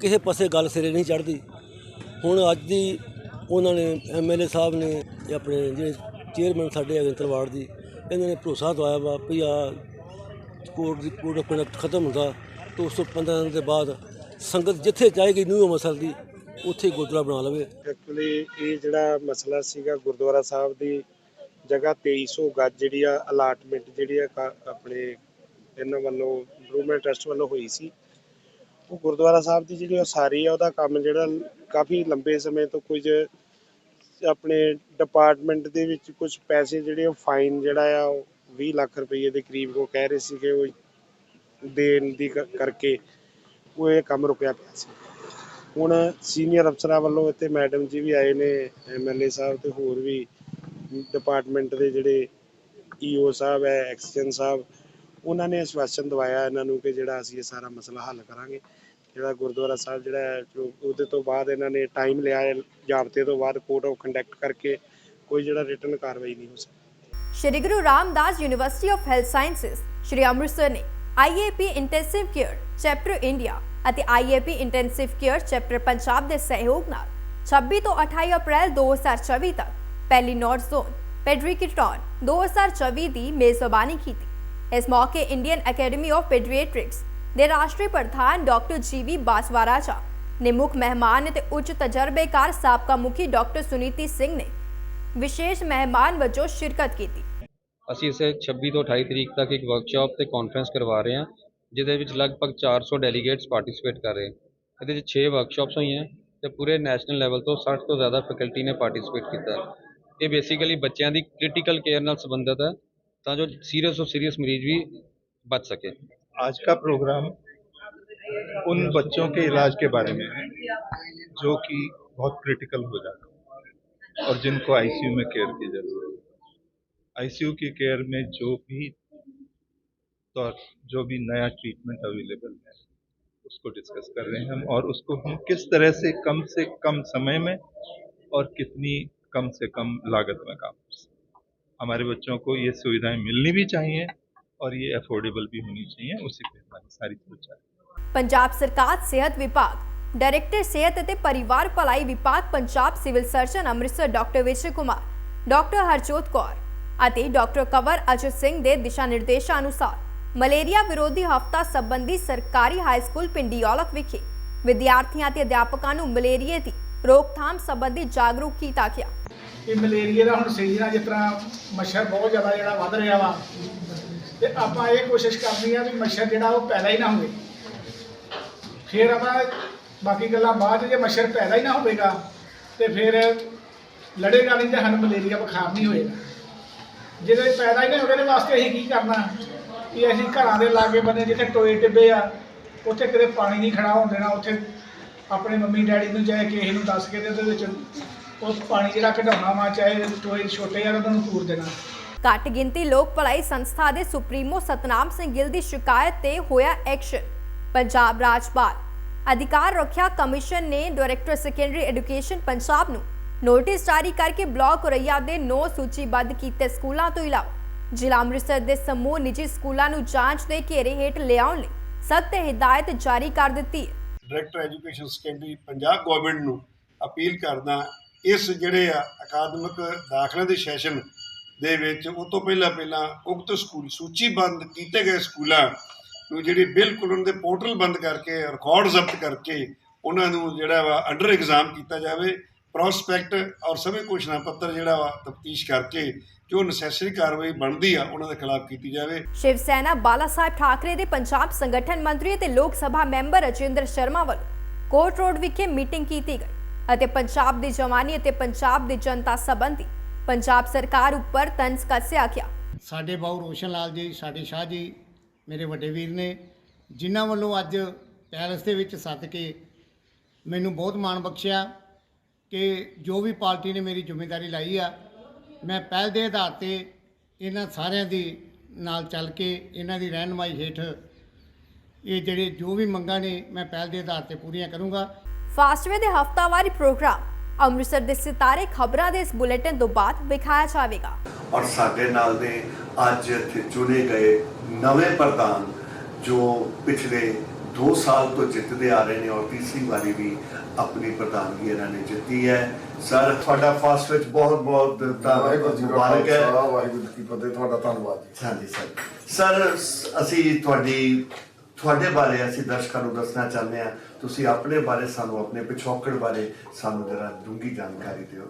ਕਿਸੇ ਪਾਸੇ ਗੱਲ ਸਿਰੇ ਨਹੀਂ ਚੜ੍ਹਦੀ। ਹੁਣ ਅੱਜ ਦੀ ਉਹਨਾਂ ਨੇ ਐਮਐਲਏ ਸਾਹਿਬ ਨੇ ਤੇ ਆਪਣੇ ਜਿਹੜੇ ਚੇਅਰਮੈਨ ਸਾਡੇ ਹੈਗੇ ਤਲਵਾੜ ਦੀ, ਇਹਨਾਂ ਨੇ ਭਰੋਸਾ ਦਵਾਇਆ ਵਾ ਵੀ ਆ ਕੋਰਟ ਦੀ, ਕੋਰਟ ਆਫ ਕੰਡਕਟ ਖਤਮ ਹੁੰਦਾ ਤਾਂ ਉਸ ਤੋਂ 15 ਦਿਨ ਦੇ ਬਾਅਦ ਸੰਗਤ ਜਿੱਥੇ ਚਾਹੇਗੀ ਨਿਊ ਅੰਮ੍ਰਿਤਸਰ ਦੀ, ਉੱਥੇ ਹੀ ਗੁਰਦੁਆਰਾ ਬਣਾ ਲਵੇ। ਐਕਚੁਅਲੀ ਇਹ ਜਿਹੜਾ ਮਸਲਾ ਸੀਗਾ ਗੁਰਦੁਆਰਾ ਸਾਹਿਬ ਦੀ ਜਗ੍ਹਾ 2300 ਗੱਜ ਜਿਹੜੀ ਆ ਅਲਾਟਮੈਂਟ ਜਿਹੜੀ ਆ ਕਾ- ਆਪਣੇ ਇਹਨਾਂ ਵੱਲੋਂ ਇੰਪਰੂਵਮੈਂਟ ਟਰਸਟ ਵੱਲੋਂ ਹੋਈ ਸੀ। ਉਹ ਗੁਰਦੁਆਰਾ ਸਾਹਿਬ ਦੀ ਜਿਹੜੀ ਉਸਾਰੀ ਆ, ਉਹਦਾ ਕੰਮ ਜਿਹੜਾ ਕਾਫੀ ਲੰਬੇ ਸਮੇਂ ਤੋਂ ਕੁਝ ਆਪਣੇ ਡਿਪਾਰਟਮੈਂਟ ਦੇ ਵਿੱਚ ਕੁਝ ਪੈਸੇ ਜਿਹੜੇ ਉਹ ਫਾਈਨ ਜਿਹੜਾ ਆ, ਉਹ 20 ਲੱਖ ਰੁਪਏ ਦੇ ਕਰੀਬ ਉਹ ਕਹਿ ਰਹੇ ਸੀ ਕਿ ਉਹ ਦੇਣ ਦੀ ਕਰਕੇ ਉਹ ਇਹ ਕੰਮ ਰੁਕਿਆ ਪਿਆ ਸੀ। ਹੁਣ ਸੀਨੀਅਰ ਅਫਸਰਾਂ ਵੱਲੋਂ ਇੱਥੇ ਮੈਡਮ ਜੀ ਵੀ ਆਏ ਨੇ ਐਮਐਲਏ ਸਾਹਿਬ ਤੇ ਹੋਰ ਵੀ ਡਿਪਾਰਟਮੈਂਟ ਦੇ ਜਿਹੜੇ ਈਓ ਸਾਹਿਬ ਹੈ ਐਕਸਚੇਂਜ ਸਾਹਿਬ ਉਹਨਾਂ ਨੇ ਆਸ਼ਵਾਸਨ ਦਵਾਇਆ ਇਹਨਾਂ ਨੂੰ ਕਿ ਜਿਹੜਾ ਅਸੀਂ ਇਹ ਸਾਰਾ ਮਸਲਾ ਹੱਲ ਕਰਾਂਗੇ। ਜਿਹੜਾ ਗੁਰਦੁਆਰਾ ਸਾਹਿਬ ਜਿਹੜਾ ਉਹਦੇ ਤੋਂ ਬਾਅਦ ਇਹਨਾਂ ਨੇ ਟਾਈਮ ਲਿਆ ਜਾਬਤੇ ਤੋਂ ਬਾਅਦ ਕੋਰਟ ਆਫ ਕੰਡਕਟ ਕਰਕੇ ਕੋਈ ਜਿਹੜਾ ਰਿਟਰਨ ਕਾਰਵਾਈ ਨਹੀਂ ਹੋ ਸਕਦੀ। Shri Guru Ramdas university of health sciences Shri Amritsar ਨੇ IAP intensive care chapter India ਅਤੇ IAP intensive care chapter Punjab ਦੇ ਸਹਿਯੋਗ ਨਾਲ 26 ਤੋਂ 28 ਅਪ੍ਰੈਲ 2024 ਤੱਕ ਪਹਿਲੀ ਨਾਰਥ ਜ਼ੋਨ ਪੈਡਰਿਕਟਨ 2024 ਦੀ ਮੇਜ਼ਬਾਨੀ ਕੀਤੀ। ਇਸ ਮੌਕੇ ਇੰਡੀਅਨ ਅਕੈਡਮੀ ਆਫ ਪੀਡੀਆਟ੍ਰਿਕਸ ਦੇ ਰਾਸ਼ਟਰੀ ਪ੍ਰਧਾਨ ਡਾਕਟਰ ਜੀਵੀ ਬਾਸਵਾਰਾਜਾ ਨੇ ਮੁੱਖ ਮਹਿਮਾਨ ਅਤੇ ਉੱਚ ਤਜਰਬੇਕਾਰ ਸਾਬਕਾ ਮੁਖੀ ਡਾਕਟਰ ਸੁਨੀਤੀ ਸਿੰਘ ਨੇ ਵਿਸ਼ੇਸ਼ ਮਹਿਮਾਨ ਵਜੋਂ ਸ਼ਿਰਕਤ ਕੀਤੀ। ਅਸੀਂ ਇਸੇ 26 ਤੋਂ 28 ਤਰੀਕ ਤੱਕ ਇੱਕ ਵਰਕਸ਼ਾਪ ਤੇ ਕਾਨਫਰੰਸ ਕਰਵਾ ਰਹੇ ਹਾਂ, ਜਿਹਦੇ ਵਿੱਚ ਲਗਭਗ 400 ਡੈਲੀਗੇਟਸ ਪਾਰਟਿਸਿਪੇਟ ਕਰ ਰਹੇ ਇਹਦੇ ਵਿੱਚ 6 ਵਰਕਸ਼ਾਪਸ ਹੋਈਆਂ ਤੇ ਪੂਰੇ ਨੈਸ਼ਨਲ ਲੈਵਲ ਤੋਂ 60 ਤੋਂ ਜ਼ਿਆਦਾ ਫੈਕਲਟੀ ਨੇ ਪਾਰਟਿਸਿਪੇਟ ਕੀਤਾ ਇਹ ਬੇਸਿਕਲੀ ਬੱਚਿਆਂ ਦੀ ਕ੍ਰਿਟੀਕਲ ਕੇਅਰ ਨਾਲ ਸੰਬੰਧਿਤ ਹੈ। ताजो सीरियस और सीरियस मरीज़ भी बच सके। आज का प्रोग्राम उन बच्चों के इलाज के बारे में है, जो कि बहुत क्रिटिकल हो जाता है और जिनको आईसीयू में केयर की ज़रूरत है। आईसीयू की केयर में जो भी तो जो भी नया ट्रीटमेंट अवेलेबल है, उसको डिस्कस कर रहे हैं हम और उसको हम किस तरह से कम से कम समय में और कितनी कम से कम लागत में काम कर सकते हमारे बच्चों को ये सुविधाएं मिलनी भी चाहिए और ये अफोर्डेबल भी होनी चाहिए उसी पे हमारी सारी सोच है ਪੰਜਾਬ ਸਰਕਾਰ ਸਿਹਤ ਵਿਭਾਗ ਡਾਇਰੈਕਟਰ ਸਿਹਤ ਅਤੇ ਪਰਿਵਾਰ ਭਲਾਈ ਵਿਭਾਗ Punjab civil surgeon Amritsar doctor Vijay Kumar doctor Harjot Kaur ਅਤੇ ਡਾਕਟਰ ਕਵਰ ਅਜਿਤ ਸਿੰਘ ਦੇ ਦਿਸ਼ਾ ਨਿਰਦੇਸ਼ਾਂ ਅਨੁਸਾਰ ਮਲੇਰੀਆ ਵਿਰੋਧੀ ਹਫਤਾ ਸੰਬੰਧੀ ਸਰਕਾਰੀ ਹਾਈ ਸਕੂਲ ਪਿੰਡੀਓਲਕ ਵਿਖੇ ਵਿਦਿਆਰਥੀਆਂ ਤੇ ਅਧਿਆਪਕਾਂ ਨੂੰ ਮਲੇਰੀਏ ਦੀ ਰੋਕਥਾਮ ਸੰਬੰਧੀ ਜਾਗਰੂਕ ਕੀਤਾ ਗਿਆ ਕਿ ਮਲੇਰੀਆ ਦਾ ਹੁਣ ਸੀਜ਼ਨ ਆ, ਜਿਸ ਤਰ੍ਹਾਂ ਮੱਛਰ ਬਹੁਤ ਜ਼ਿਆਦਾ ਜਿਹੜਾ ਵੱਧ ਰਿਹਾ ਵਾ। ਤੇ ਆਪਾਂ ਇਹ ਕੋਸ਼ਿਸ਼ ਕਰਨੀ ਆ ਵੀ ਮੱਛਰ ਜਿਹੜਾ ਉਹ ਪੈਦਾ ਹੀ ਨਾ ਹੋਵੇ। ਫਿਰ ਆਪਾਂ ਬਾਕੀ ਗੱਲਾਂ ਬਾਅਦ 'ਚ, ਜੇ ਮੱਛਰ ਪੈਦਾ ਹੀ ਨਾ ਹੋਵੇਗਾ, ਤੇ ਫਿਰ ਲੜੇਗਾ ਨਹੀਂ ਤੇ ਸਾਨੂੰ ਮਲੇਰੀਆ ਬੁਖਾਰ ਨਹੀਂ ਹੋਏਗਾ। ਜਿਹਦੇ ਪੈਦਾ ਹੀ ਨਾ ਹੋਵੇ ਦੇ ਵਾਸਤੇ ਅਸੀਂ ਕੀ ਕਰਨਾ? ਕਿ ਅਸੀਂ ਘਰਾਂ ਦੇ ਲਾਗੇ ਬੰਨੇ ਜਿੱਥੇ ਟੋਏ ਟਿੱਬੇ ਆ, ਉੱਥੇ ਕਿਤੇ ਪਾਣੀ ਨਹੀਂ ਖੜਾ ਹੋਣ ਦੇਣਾ, ਉੱਥੇ ਆਪਣੇ ਮੰਮੀ ਡੈਡੀ ਨੂੰ ਚਾਹੇ ਕਿਸੇ ਨੂੰ ਦੱਸ ਕੇ ਤੇ ਉਹਦੇ ਵਿੱਚ ਉਹ ਪਾਣੀ ਜਿਹੜਾ ਕਢਾਉਣਾ ਵਾ ਚਾਹੇ ਟੋਏ ਛੋਟੇ ਆ ਉਹਨਾਂ ਨੂੰ ਪੂਰ ਦੇਣਾ। ਘੱਟ ਗਿਣਤੀ ਲੋਕ ਭਲਾਈ ਸੰਸਥਾ ਦੇ ਸੁਪਰੀਮੋ ਸਤਨਾਮ ਸਿੰਘ ਗਿੱਲ ਦੀ ਸ਼ਿਕਾਇਤ ਤੇ ਹੋਇਆ ਐਕਸ਼ਨ। ਪੰਜਾਬ ਰਾਜਪਾਲ। ਅਧਿਕਾਰ ਰੱਖਿਆ ਕਮਿਸ਼ਨ ਨੇ ਡਾਇਰੈਕਟਰ ਸੈਕੰਡਰੀ ਐਜੂਕੇਸ਼ਨ ਪੰਜਾਬ ਨੂੰ ਨੋਟਿਸ ਜਾਰੀ ਕਰਕੇ ਬਲਾਕ ਰਈਆ ਦੇ 9 ਸੂਚੀਬੱਧ ਕੀਤੇ ਸਕੂਲਾਂ ਤੋਂ ਇਲਾਵਾ। ਜ਼ਿਲ੍ਹਾ ਅੰਮ੍ਰਿਤਸਰ ਦੇ ਸਮੂਹ ਨਿੱਜੀ ਸਕੂਲਾਂ ਨੂੰ ਜਾਂਚ ਦੇ ਘੇਰੇ ਹੇਠ ਲਿਆਉਣ ਲਈ ਸਖਤ ਹਦਾਇਤ ਜਾਰੀ ਕਰ ਦਿੱਤੀ ਹੈ। Director education secondary Punjab government ਨੂੰ ਅਪੀਲ ਕਰਦਾ ਇਸ ਜਿਹੜੇ ਆ ਅਕਾਦਮਿਕ ਦਾਖਲਿਆਂ ਦੇ ਸੈਸ਼ਨ ਦੇ ਵਿੱਚ ਉਹ ਤੋਂ ਪਹਿਲਾਂ ਪਹਿਲਾਂ ਉਕਤ ਸਕੂਲ ਸੂਚੀਬੱਧ ਕੀਤੇ ਗਏ ਸਕੂਲਾਂ ਨੂੰ ਜਿਹੜੀ ਬਿਲਕੁਲ ਉਹਨਾਂ ਦੇ ਪੋਰਟਲ ਬੰਦ ਕਰਕੇ ਰਿਕਾਰਡ ਜ਼ਬਤ ਕਰਕੇ ਉਹਨਾਂ ਨੂੰ ਜਿਹੜਾ ਵਾ ਅੰਡਰ ਐਗਜ਼ਾਮ ਕੀਤਾ ਜਾਵੇ, ਪ੍ਰੋਸਪੈਕਟ ਔਰ ਸਮੇਂ ਘੋਸ਼ਣਾ ਪੱਤਰ ਜਿਹੜਾ ਵਾ ਤਫਤੀਸ਼ ਕਰਕੇ ਜੋ ਨੈਸੈਸਰੀ ਕਾਰਵਾਈ ਬਣਦੀ ਆ ਉਹਨਾਂ ਦੇ ਖਿਲਾਫ ਕੀਤੀ ਜਾਵੇ। ਸ਼ਿਵ ਸੈਨਾ ਬਾਲਾ ਸਾਹਿਬ ਠਾਕਰੇ ਦੇ ਪੰਜਾਬ ਸੰਗਠਨ ਮੰਤਰੀ ਅਤੇ ਲੋਕ ਸਭਾ ਮੈਂਬਰ ਅਜਿੰਦਰ ਸ਼ਰਮਾ ਵੱਲੋਂ ਕੋਟ ਰੋਡ ਵਿਖੇ ਮੀਟਿੰਗ ਕੀਤੀ ਗਈ। ਅਤੇ ਪੰਜਾਬ ਦੀ ਜਵਾਨੀ ਅਤੇ ਪੰਜਾਬ ਦੀ ਜਨਤਾ ਸੰਬੰਧੀ ਪੰਜਾਬ ਸਰਕਾਰ ਉੱਪਰ ਤੰਜ਼ ਕੱਸਿਆ ਗਿਆ। ਸਾਡੇ ਬਾਊ ਰੋਸ਼ਨ ਲਾਲ ਜੀ, ਸਾਡੇ ਸ਼ਾਹ ਜੀ, ਮੇਰੇ ਵੱਡੇ ਵੀਰ ਨੇ, ਜਿਨ੍ਹਾਂ ਵੱਲੋਂ ਅੱਜ ਪੈਲਸ ਦੇ ਵਿੱਚ ਸੱਦ ਕੇ ਮੈਨੂੰ ਬਹੁਤ ਮਾਣ ਬਖਸ਼ਿਆ ਕਿ ਜੋ ਵੀ ਪਾਰਟੀ ਨੇ ਮੇਰੀ ਜ਼ਿੰਮੇਵਾਰੀ ਲਾਈ ਆ, ਮੈਂ ਪਹਿਲ ਦੇ ਆਧਾਰ ਤੇ ਇਹਨਾਂ ਸਾਰਿਆਂ ਦੀ ਨਾਲ ਚੱਲ ਕੇ ਇਹਨਾਂ ਦੀ ਰਹਿਨਮਾਈ ਹੇਠ ਇਹ ਜਿਹੜੇ ਜੋ ਵੀ ਮੰਗਾਂ ਨੇ ਮੈਂ ਪਹਿਲ ਦੇ ਆਧਾਰ ਤੇ ਪੂਰੀਆਂ ਕਰੂੰਗਾ। ਫਾਸਟਵੇ ਦੇ ਹਫਤਾਵਾਰੀ ਪ੍ਰੋਗਰਾਮ ਅੰਮ੍ਰਿਤਸਰ ਦੇ ਸਿਤਾਰੇ ਖਬਰਾਂ ਦੇ ਇਸ ਬੁਲੇਟਿਨ ਤੋਂ ਬਾਅਦ ਵਿਖਾਇਆ ਜਾਵੇਗਾ। ਔਰ ਸਾਡੇ ਨਾਲ ਨੇ ਅੱਜ ਇੱਥੇ ਚੁਣੇ ਗਏ ਨਵੇਂ ਪ੍ਰਧਾਨ ਜੋ ਪਿਛਲੇ 2 ਸਾਲ ਤੋਂ ਜਿੱਤਦੇ ਆ ਰਹੇ ਨੇ ਔਰ ਤੀਸਰੀ ਵਾਰੀ ਵੀ ਆਪਣੀ ਪ੍ਰਧਾਨਗੀ ਇਹਨਾਂ ਨੇ ਜਿੱਤੀ ਹੈ। ਸਰ ਤੁਹਾਡਾ ਫਾਸਟ ਵਿੱਚ ਬਹੁਤ ਬਹੁਤ ਵਾਹਿਗੁਰੂ ਜੀ ਮੁਬਾਰਕ ਹੈ। ਖਾਲਸਾ ਵਾਹਿਗੁਰੂ ਜੀ ਕੀ ਫਤਿਹ ਤੁਹਾਡਾ ਧੰਨਵਾਦ ਜੀ। ਹਾਂਜੀ ਸਰ। ਸਰ ਅਸੀਂ ਤੁਹਾਡੀ ਤੁਹਾਡੇ ਬਾਰੇ ਅਸੀਂ ਦਰਸ਼ਕਾਂ ਨੂੰ ਦੱਸਣਾ ਚਾਹੁੰਦੇ ਹਾਂ। ਤੁਸੀਂ ਆਪਣੇ ਬਾਰੇ ਸਾਨੂੰ ਆਪਣੇ ਪਿਛੋਕੜ ਬਾਰੇ ਸਾਨੂੰ ਜਰਾ ਡੂੰਘੀ ਜਾਣਕਾਰੀ ਦਿਓ।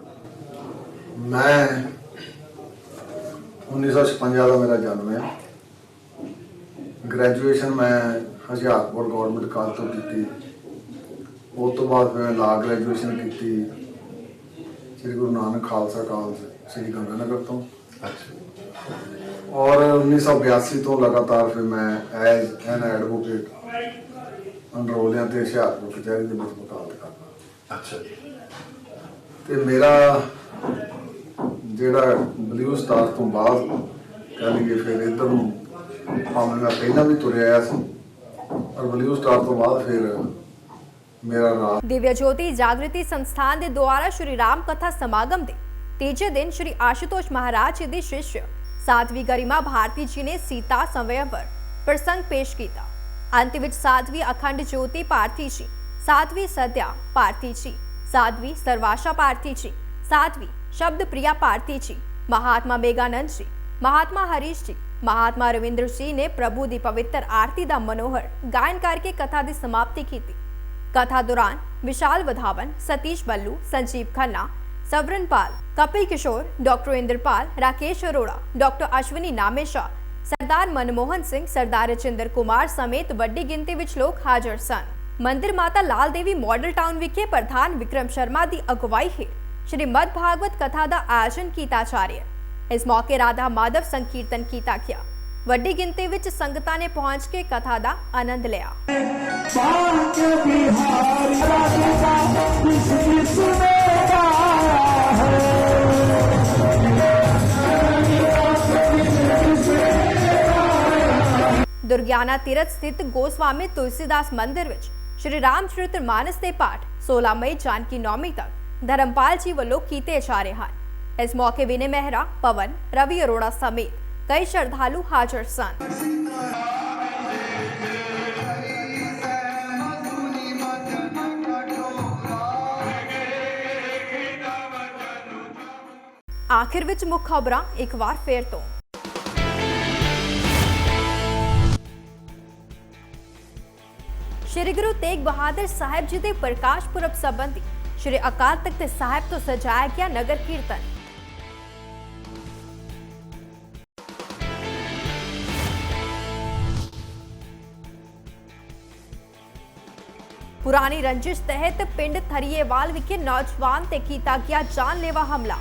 ਮੈਂ 1956 ਦਾ ਮੇਰਾ ਜਨਮ ਹੈ। ਗ੍ਰੈਜੂਏਸ਼ਨ ਮੈਂ ਹੁਸ਼ਿਆਰਪੁਰ ਗਵਰਨਮੈਂਟ ਕਾਲਜ ਤੋਂ ਕੀਤੀ। ਉਸ ਤੋਂ ਬਾਅਦ ਮੈਂ ਲਾ ਗ੍ਰੈਜੂਏਸ਼ਨ ਕੀਤੀ ਸ੍ਰੀ ਗੁਰੂ ਨਾਨਕ ਖਾਲਸਾ ਕਾਲਜ ਸ੍ਰੀ ਗੰਗਾਨਗਰ ਤੋਂ। ਔਰ 1982 ਤੋਂ ਲਗਾਤਾਰ ਫਿਰ ਮੈਂ ਐਜ਼ ਐਨ ਐਡਵੋਕੇਟ ਅਨਰੋਲਿਆਂ ਤੇ ਹੁਸ਼ਿਆਰਪੁਰ ਕਚਹਿਰੀ ਦੇ ਵਿੱਚ ਮੁਕਾਬਲਾ ਕਰਦਾ। ਅੱਛਾ ਜੀ। ਤੇ ਮੇਰਾ ਜਿਹੜਾ ਬਲੂ ਸਟਾਰ ਤੋਂ ਬਾਅਦ ਕਹਿ ਲਈਏ ਫਿਰ ਇੱਧਰ ਨੂੰ ਭਾਵੇਂ ਮੈਂ ਪਹਿਲਾਂ ਵੀ ਤੁਰਿਆ ਆਇਆ ਸੀ ਪਰ ਬਲੂ ਸਟਾਰ ਤੋਂ ਬਾਅਦ ਫਿਰ ਮੇਰਾ ਰਾਹ ਦਿਵਯ ਜੋਤੀ ਜਾਗ੍ਰਿਤੀ ਸੰਸਥਾਨ ਦੇ ਦੁਆਰਾ ਸ਼੍ਰੀ ਰਾਮ ਕਥਾ ਸਮਾਗਮ ਦੇ ਤੀਜੇ ਦਿਨ ਸ਼੍ਰੀ ਆਸ਼ੂਤੋਸ਼ ਮਹਾਰਾਜ ਜੀ ਦੇ ਸ਼ਿਸ਼ਯ ਸਾਧਵੀ ਗਰਿਮਾ ਭਾਰਤੀ ਜੀ ਨੇ ਸੀਤਾ ਸੰਵਯਵਰ ਪ੍ਰਸੰਗ ਪੇਸ਼ ਕੀਤਾ। ਅੰਤ ਵਿੱਚ ਸਾਧਵੀ ਅਖੰਡ ਜੋਤੀ ਭਾਰਤੀ ਜੀ ਸਾਧਵੀ ਸਦਿਆ ਭਾਰਤੀ ਜੀ ਸਾਧਵੀ ਸਰਵਾਸ਼ਾ ਭਾਰਤੀ ਜੀ ਸਾਧਵੀ ਸ਼ਬਦ ਪ੍ਰਿਆ ਭਾਰਤੀ ਜੀ ਮਹਾਤਮਾ ਮੇਗਾਨੰਦ ਜੀ ਮਹਾਤਮਾ ਹਰੀਸ਼ ਜੀ ਮਹਾਤਮਾ ਰਵਿੰਦਰ ਸਿੰਘ ਨੇ ਪ੍ਰਭੂ ਦੀ ਪਵਿੱਤਰ ਆਰਤੀ ਦਾ ਮਨੋਹਰ ਗਾਇਨ ਕਰਕੇ ਕਥਾ ਦੀ ਸਮਾਪਤੀ ਕੀਤੀ ਕਥਾ ਦੌਰਾਨ ਵਿਸ਼ਾਲ ਵਧਾਵਨ ਸਤੀਸ਼ ਬੱਲੂ ਸੰਜੀਵ ਖੰਨਾ ਸਵਰਨਪਾਲ ਕਪਿਲ ਕਿਸ਼ੋਰ ਡਾਕਟਰ ਇੰਦਰਪਾਲ ਰਾਕੇਸ਼ ਅਰੋੜਾ ਡਾਕਟਰ ਅਸ਼ਵਨੀ ਨਾਮੇਸ਼ਾ ਸਰਦਾਰ ਮਨਮੋਹਨ ਸਿੰਘ, ਸਰਦਾਰ ਰਚਿੰਦਰ ਕੁਮਾਰ ਸਮੇਤ ਵੱਡੀ ਗਿਣਤੀ ਵਿੱਚ ਲੋਕ ਹਾਜ਼ਰ ਸਨ। ਮੰਦਿਰ ਮਾਤਾ ਲਾਲ ਦੇਵੀ ਮਾਡਲ ਟਾਊਨ ਵਿਖੇ ਪ੍ਰਧਾਨ ਵਿਕਰਮ ਸ਼ਰਮਾ ਦੀ ਅਗਵਾਈ ਹੇਠ ਸ਼੍ਰੀ ਮਦ ਭਾਗਵਤ ਕਥਾ ਦਾ ਆਯੋਜਨ ਕੀਤਾ ਜਾ ਰਿਹਾ ਹੈ। ਇਸ ਮੌਕੇ ਰਾਧਾ ਮਾਧਵ ਸੰਕੀਰਤਨ ਕੀਤਾ ਗਿਆ। ਵੱਡੀ ਗਿਣਤੀ ਵਿੱਚ ਸੰਗਤਾਂ ਨੇ ਪਹੁੰਚ ਕੇ ਕਥਾ ਦਾ ਆਨੰਦ ਲਿਆ। ਦੁਰਗਿਆਨਾ ਤੀਰਥ ਸਥਿਤ ਗੋਸਵਾਮੀ ਤੁਲਸੀਦਾਸ ਮੰਦਿਰ ਵਿੱਚ ਸ਼੍ਰੀ ਰਾਮ ਚਰਿਤ੍ਰ ਮਾਨਸ ਦੇ ਪਾਠ 16 ਮਈ ਜਾਨਕੀ ਨੌਮੀ ਤੱਕ ਧਰਮਪਾਲ ਜੀ ਵੱਲੋਂ ਕੀਤੇ ਜਾ ਰਹੇ ਹਨ। ਇਸ ਮੌਕੇ ਵਿਨੇ ਮਹਿਰਾ, ਪਵਨ, ਰਵੀ ਅਰੋੜਾ ਸਮੇਤ ਕਈ ਸ਼ਰਧਾਲੂ ਹਾਜ਼ਰ ਸਨ। ਆਖਿਰ ਵਿੱਚ ਮੁੱਖ ਖਬਰਾਂ ਇੱਕ ਵਾਰ ਫੇਰ ਤੋਂ। ਸ਼੍ਰੀ ਗੁਰੂ ਤੇਗ ਬਹਾਦਰ ਸਾਹਿਬ ਜੀ ਦੇ ਪ੍ਰਕਾਸ਼ ਪੁਰਬ ਸੰਬੰਧੀ ਸ਼੍ਰੀ ਅਕਾਲ ਤਖਤ ਸਾਹਿਬ ਤੋਂ ਸਜਾਇਆ ਗਿਆ ਨਗਰ ਕੀਰਤਨ। ਪੁਰਾਣੀ ਰੰਜਿਸ਼ ਤਹਿਤ ਪਿੰਡ ਥਰੀਏਵਾਲ ਵਿਖੇ ਨੌਜਵਾਨ ਤੇ ਕੀਤਾ ਗਿਆ ਜਾਨਲੇਵਾ ਹਮਲਾ।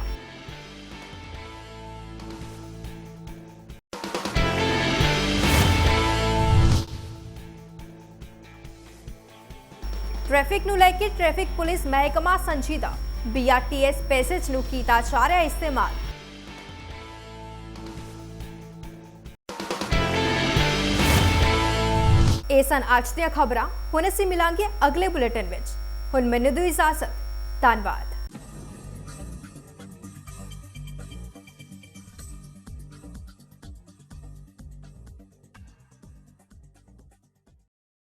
ਟ੍ਰੈਫਿਕ ਨੂੰ ਲੈ ਕੇ ਟ੍ਰੈਫਿਕ ਪੁਲਿਸ ਮਹਿਕਮਾ ਸੰਜੀਦਾ ਬੀਆਰਟੀਐਸ ਪੈਸੇਜ ਨੂੰ ਕੀਤਾ ਜਾ ਰਿਹਾ ਇਸਤੇਮਾਲ ਇਹ ਸਨ ਅੱਜ ਦੀਆਂ ਖਬਰਾਂ ਹੁਣ ਅਸੀਂ ਮਿਲਾਂਗੇ ਅਗਲੇ ਬੁਲੇਟਿਨ ਵਿੱਚ ਹੁਣ ਮੈਨੂੰ ਦਿਓ ਇਜਾਜ਼ਤ ਧੰਨਵਾਦ